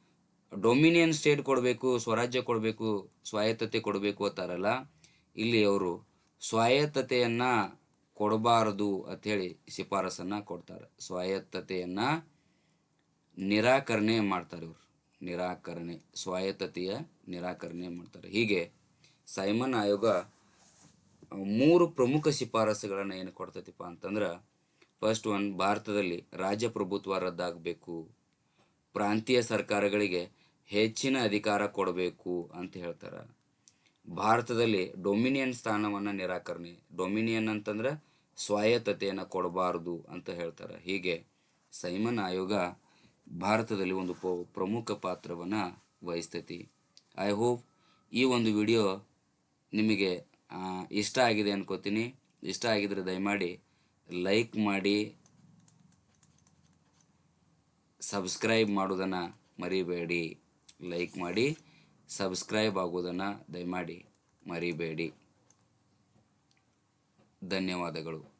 ಡೊಮಿನಿಯನ್ ಸ್ಟೇಟ್ ಕೊಡಬೇಕು, ಸ್ವರಾಜ್ಯ ಕೊಡಬೇಕು, ಸ್ವಾಯತ್ತತೆ ಕೊಡಬೇಕು ಅಂತಾರಲ್ಲ ಇಲ್ಲಿ ಅವರು ಸ್ವಾಯತ್ತತೆಯನ್ನು ಕೊಡಬಾರದು ಅಂಥೇಳಿ ಶಿಫಾರಸನ್ನು ಕೊಡ್ತಾರೆ. ಸ್ವಾಯತ್ತತೆಯನ್ನು ನಿರಾಕರಣೆ ಮಾಡ್ತಾರೆ ಇವರು. ನಿರಾಕರಣೆ, ಸ್ವಾಯತ್ತತೆಯ ನಿರಾಕರಣೆ ಮಾಡ್ತಾರೆ. ಹೀಗೆ ಸೈಮನ್ ಆಯೋಗ ಮೂರು ಪ್ರಮುಖ ಶಿಫಾರಸುಗಳನ್ನು ಏನು ಕೊಡ್ತೈತಿಪ್ಪ ಅಂತಂದ್ರೆ ಫಸ್ಟ್ ಒನ್ ಭಾರತದಲ್ಲಿ ರಾಜಪ್ರಭುತ್ವ ರದ್ದಾಗಬೇಕು ಪ್ರಾಂತೀಯ ಸರ್ಕಾರಗಳಿಗೆ ಹೆಚ್ಚಿನ ಅಧಿಕಾರ ಕೊಡಬೇಕು ಅಂತ ಹೇಳ್ತಾರೆ. ಭಾರತದಲ್ಲಿ ಡೊಮಿನಿಯನ್ ಸ್ಥಾನವನ್ನು ನಿರಾಕರಣೆ. ಡೊಮಿನಿಯನ್ ಅಂತಂದ್ರೆ ಸ್ವಾಯತ್ತತೆಯನ್ನು ಕೊಡಬಾರದು ಅಂತ ಹೇಳ್ತಾರೆ. ಹೀಗೆ ಸೈಮನ್ ಆಯೋಗ ಭಾರತದಲ್ಲಿ ಒಂದು ಪ್ರಮುಖ ಪಾತ್ರವನ್ನು ವಹಿಸ್ತೈತಿ. ಐ ಹೋಪ್ ಈ ಒಂದು ವಿಡಿಯೋ ನಿಮಗೆ ಇಷ್ಟ ಆಗಿದೆ ಅನ್ಕೋತೀನಿ. ಇಷ್ಟ ಆಗಿದ್ರೆ ದಯಮಾಡಿ ಲೈಕ್ ಮಾಡಿ, ಸಬ್ಸ್ಕ್ರೈಬ್ ಮಾಡೋದನ್ನು ಮರಿಬೇಡಿ. ಲೈಕ್ ಮಾಡಿ ಸಬ್ಸ್ಕ್ರೈಬ್ ಆಗೋದನ್ನು ದಯಮಾಡಿ ಮರಿಬೇಡಿ. ಧನ್ಯವಾದಗಳು.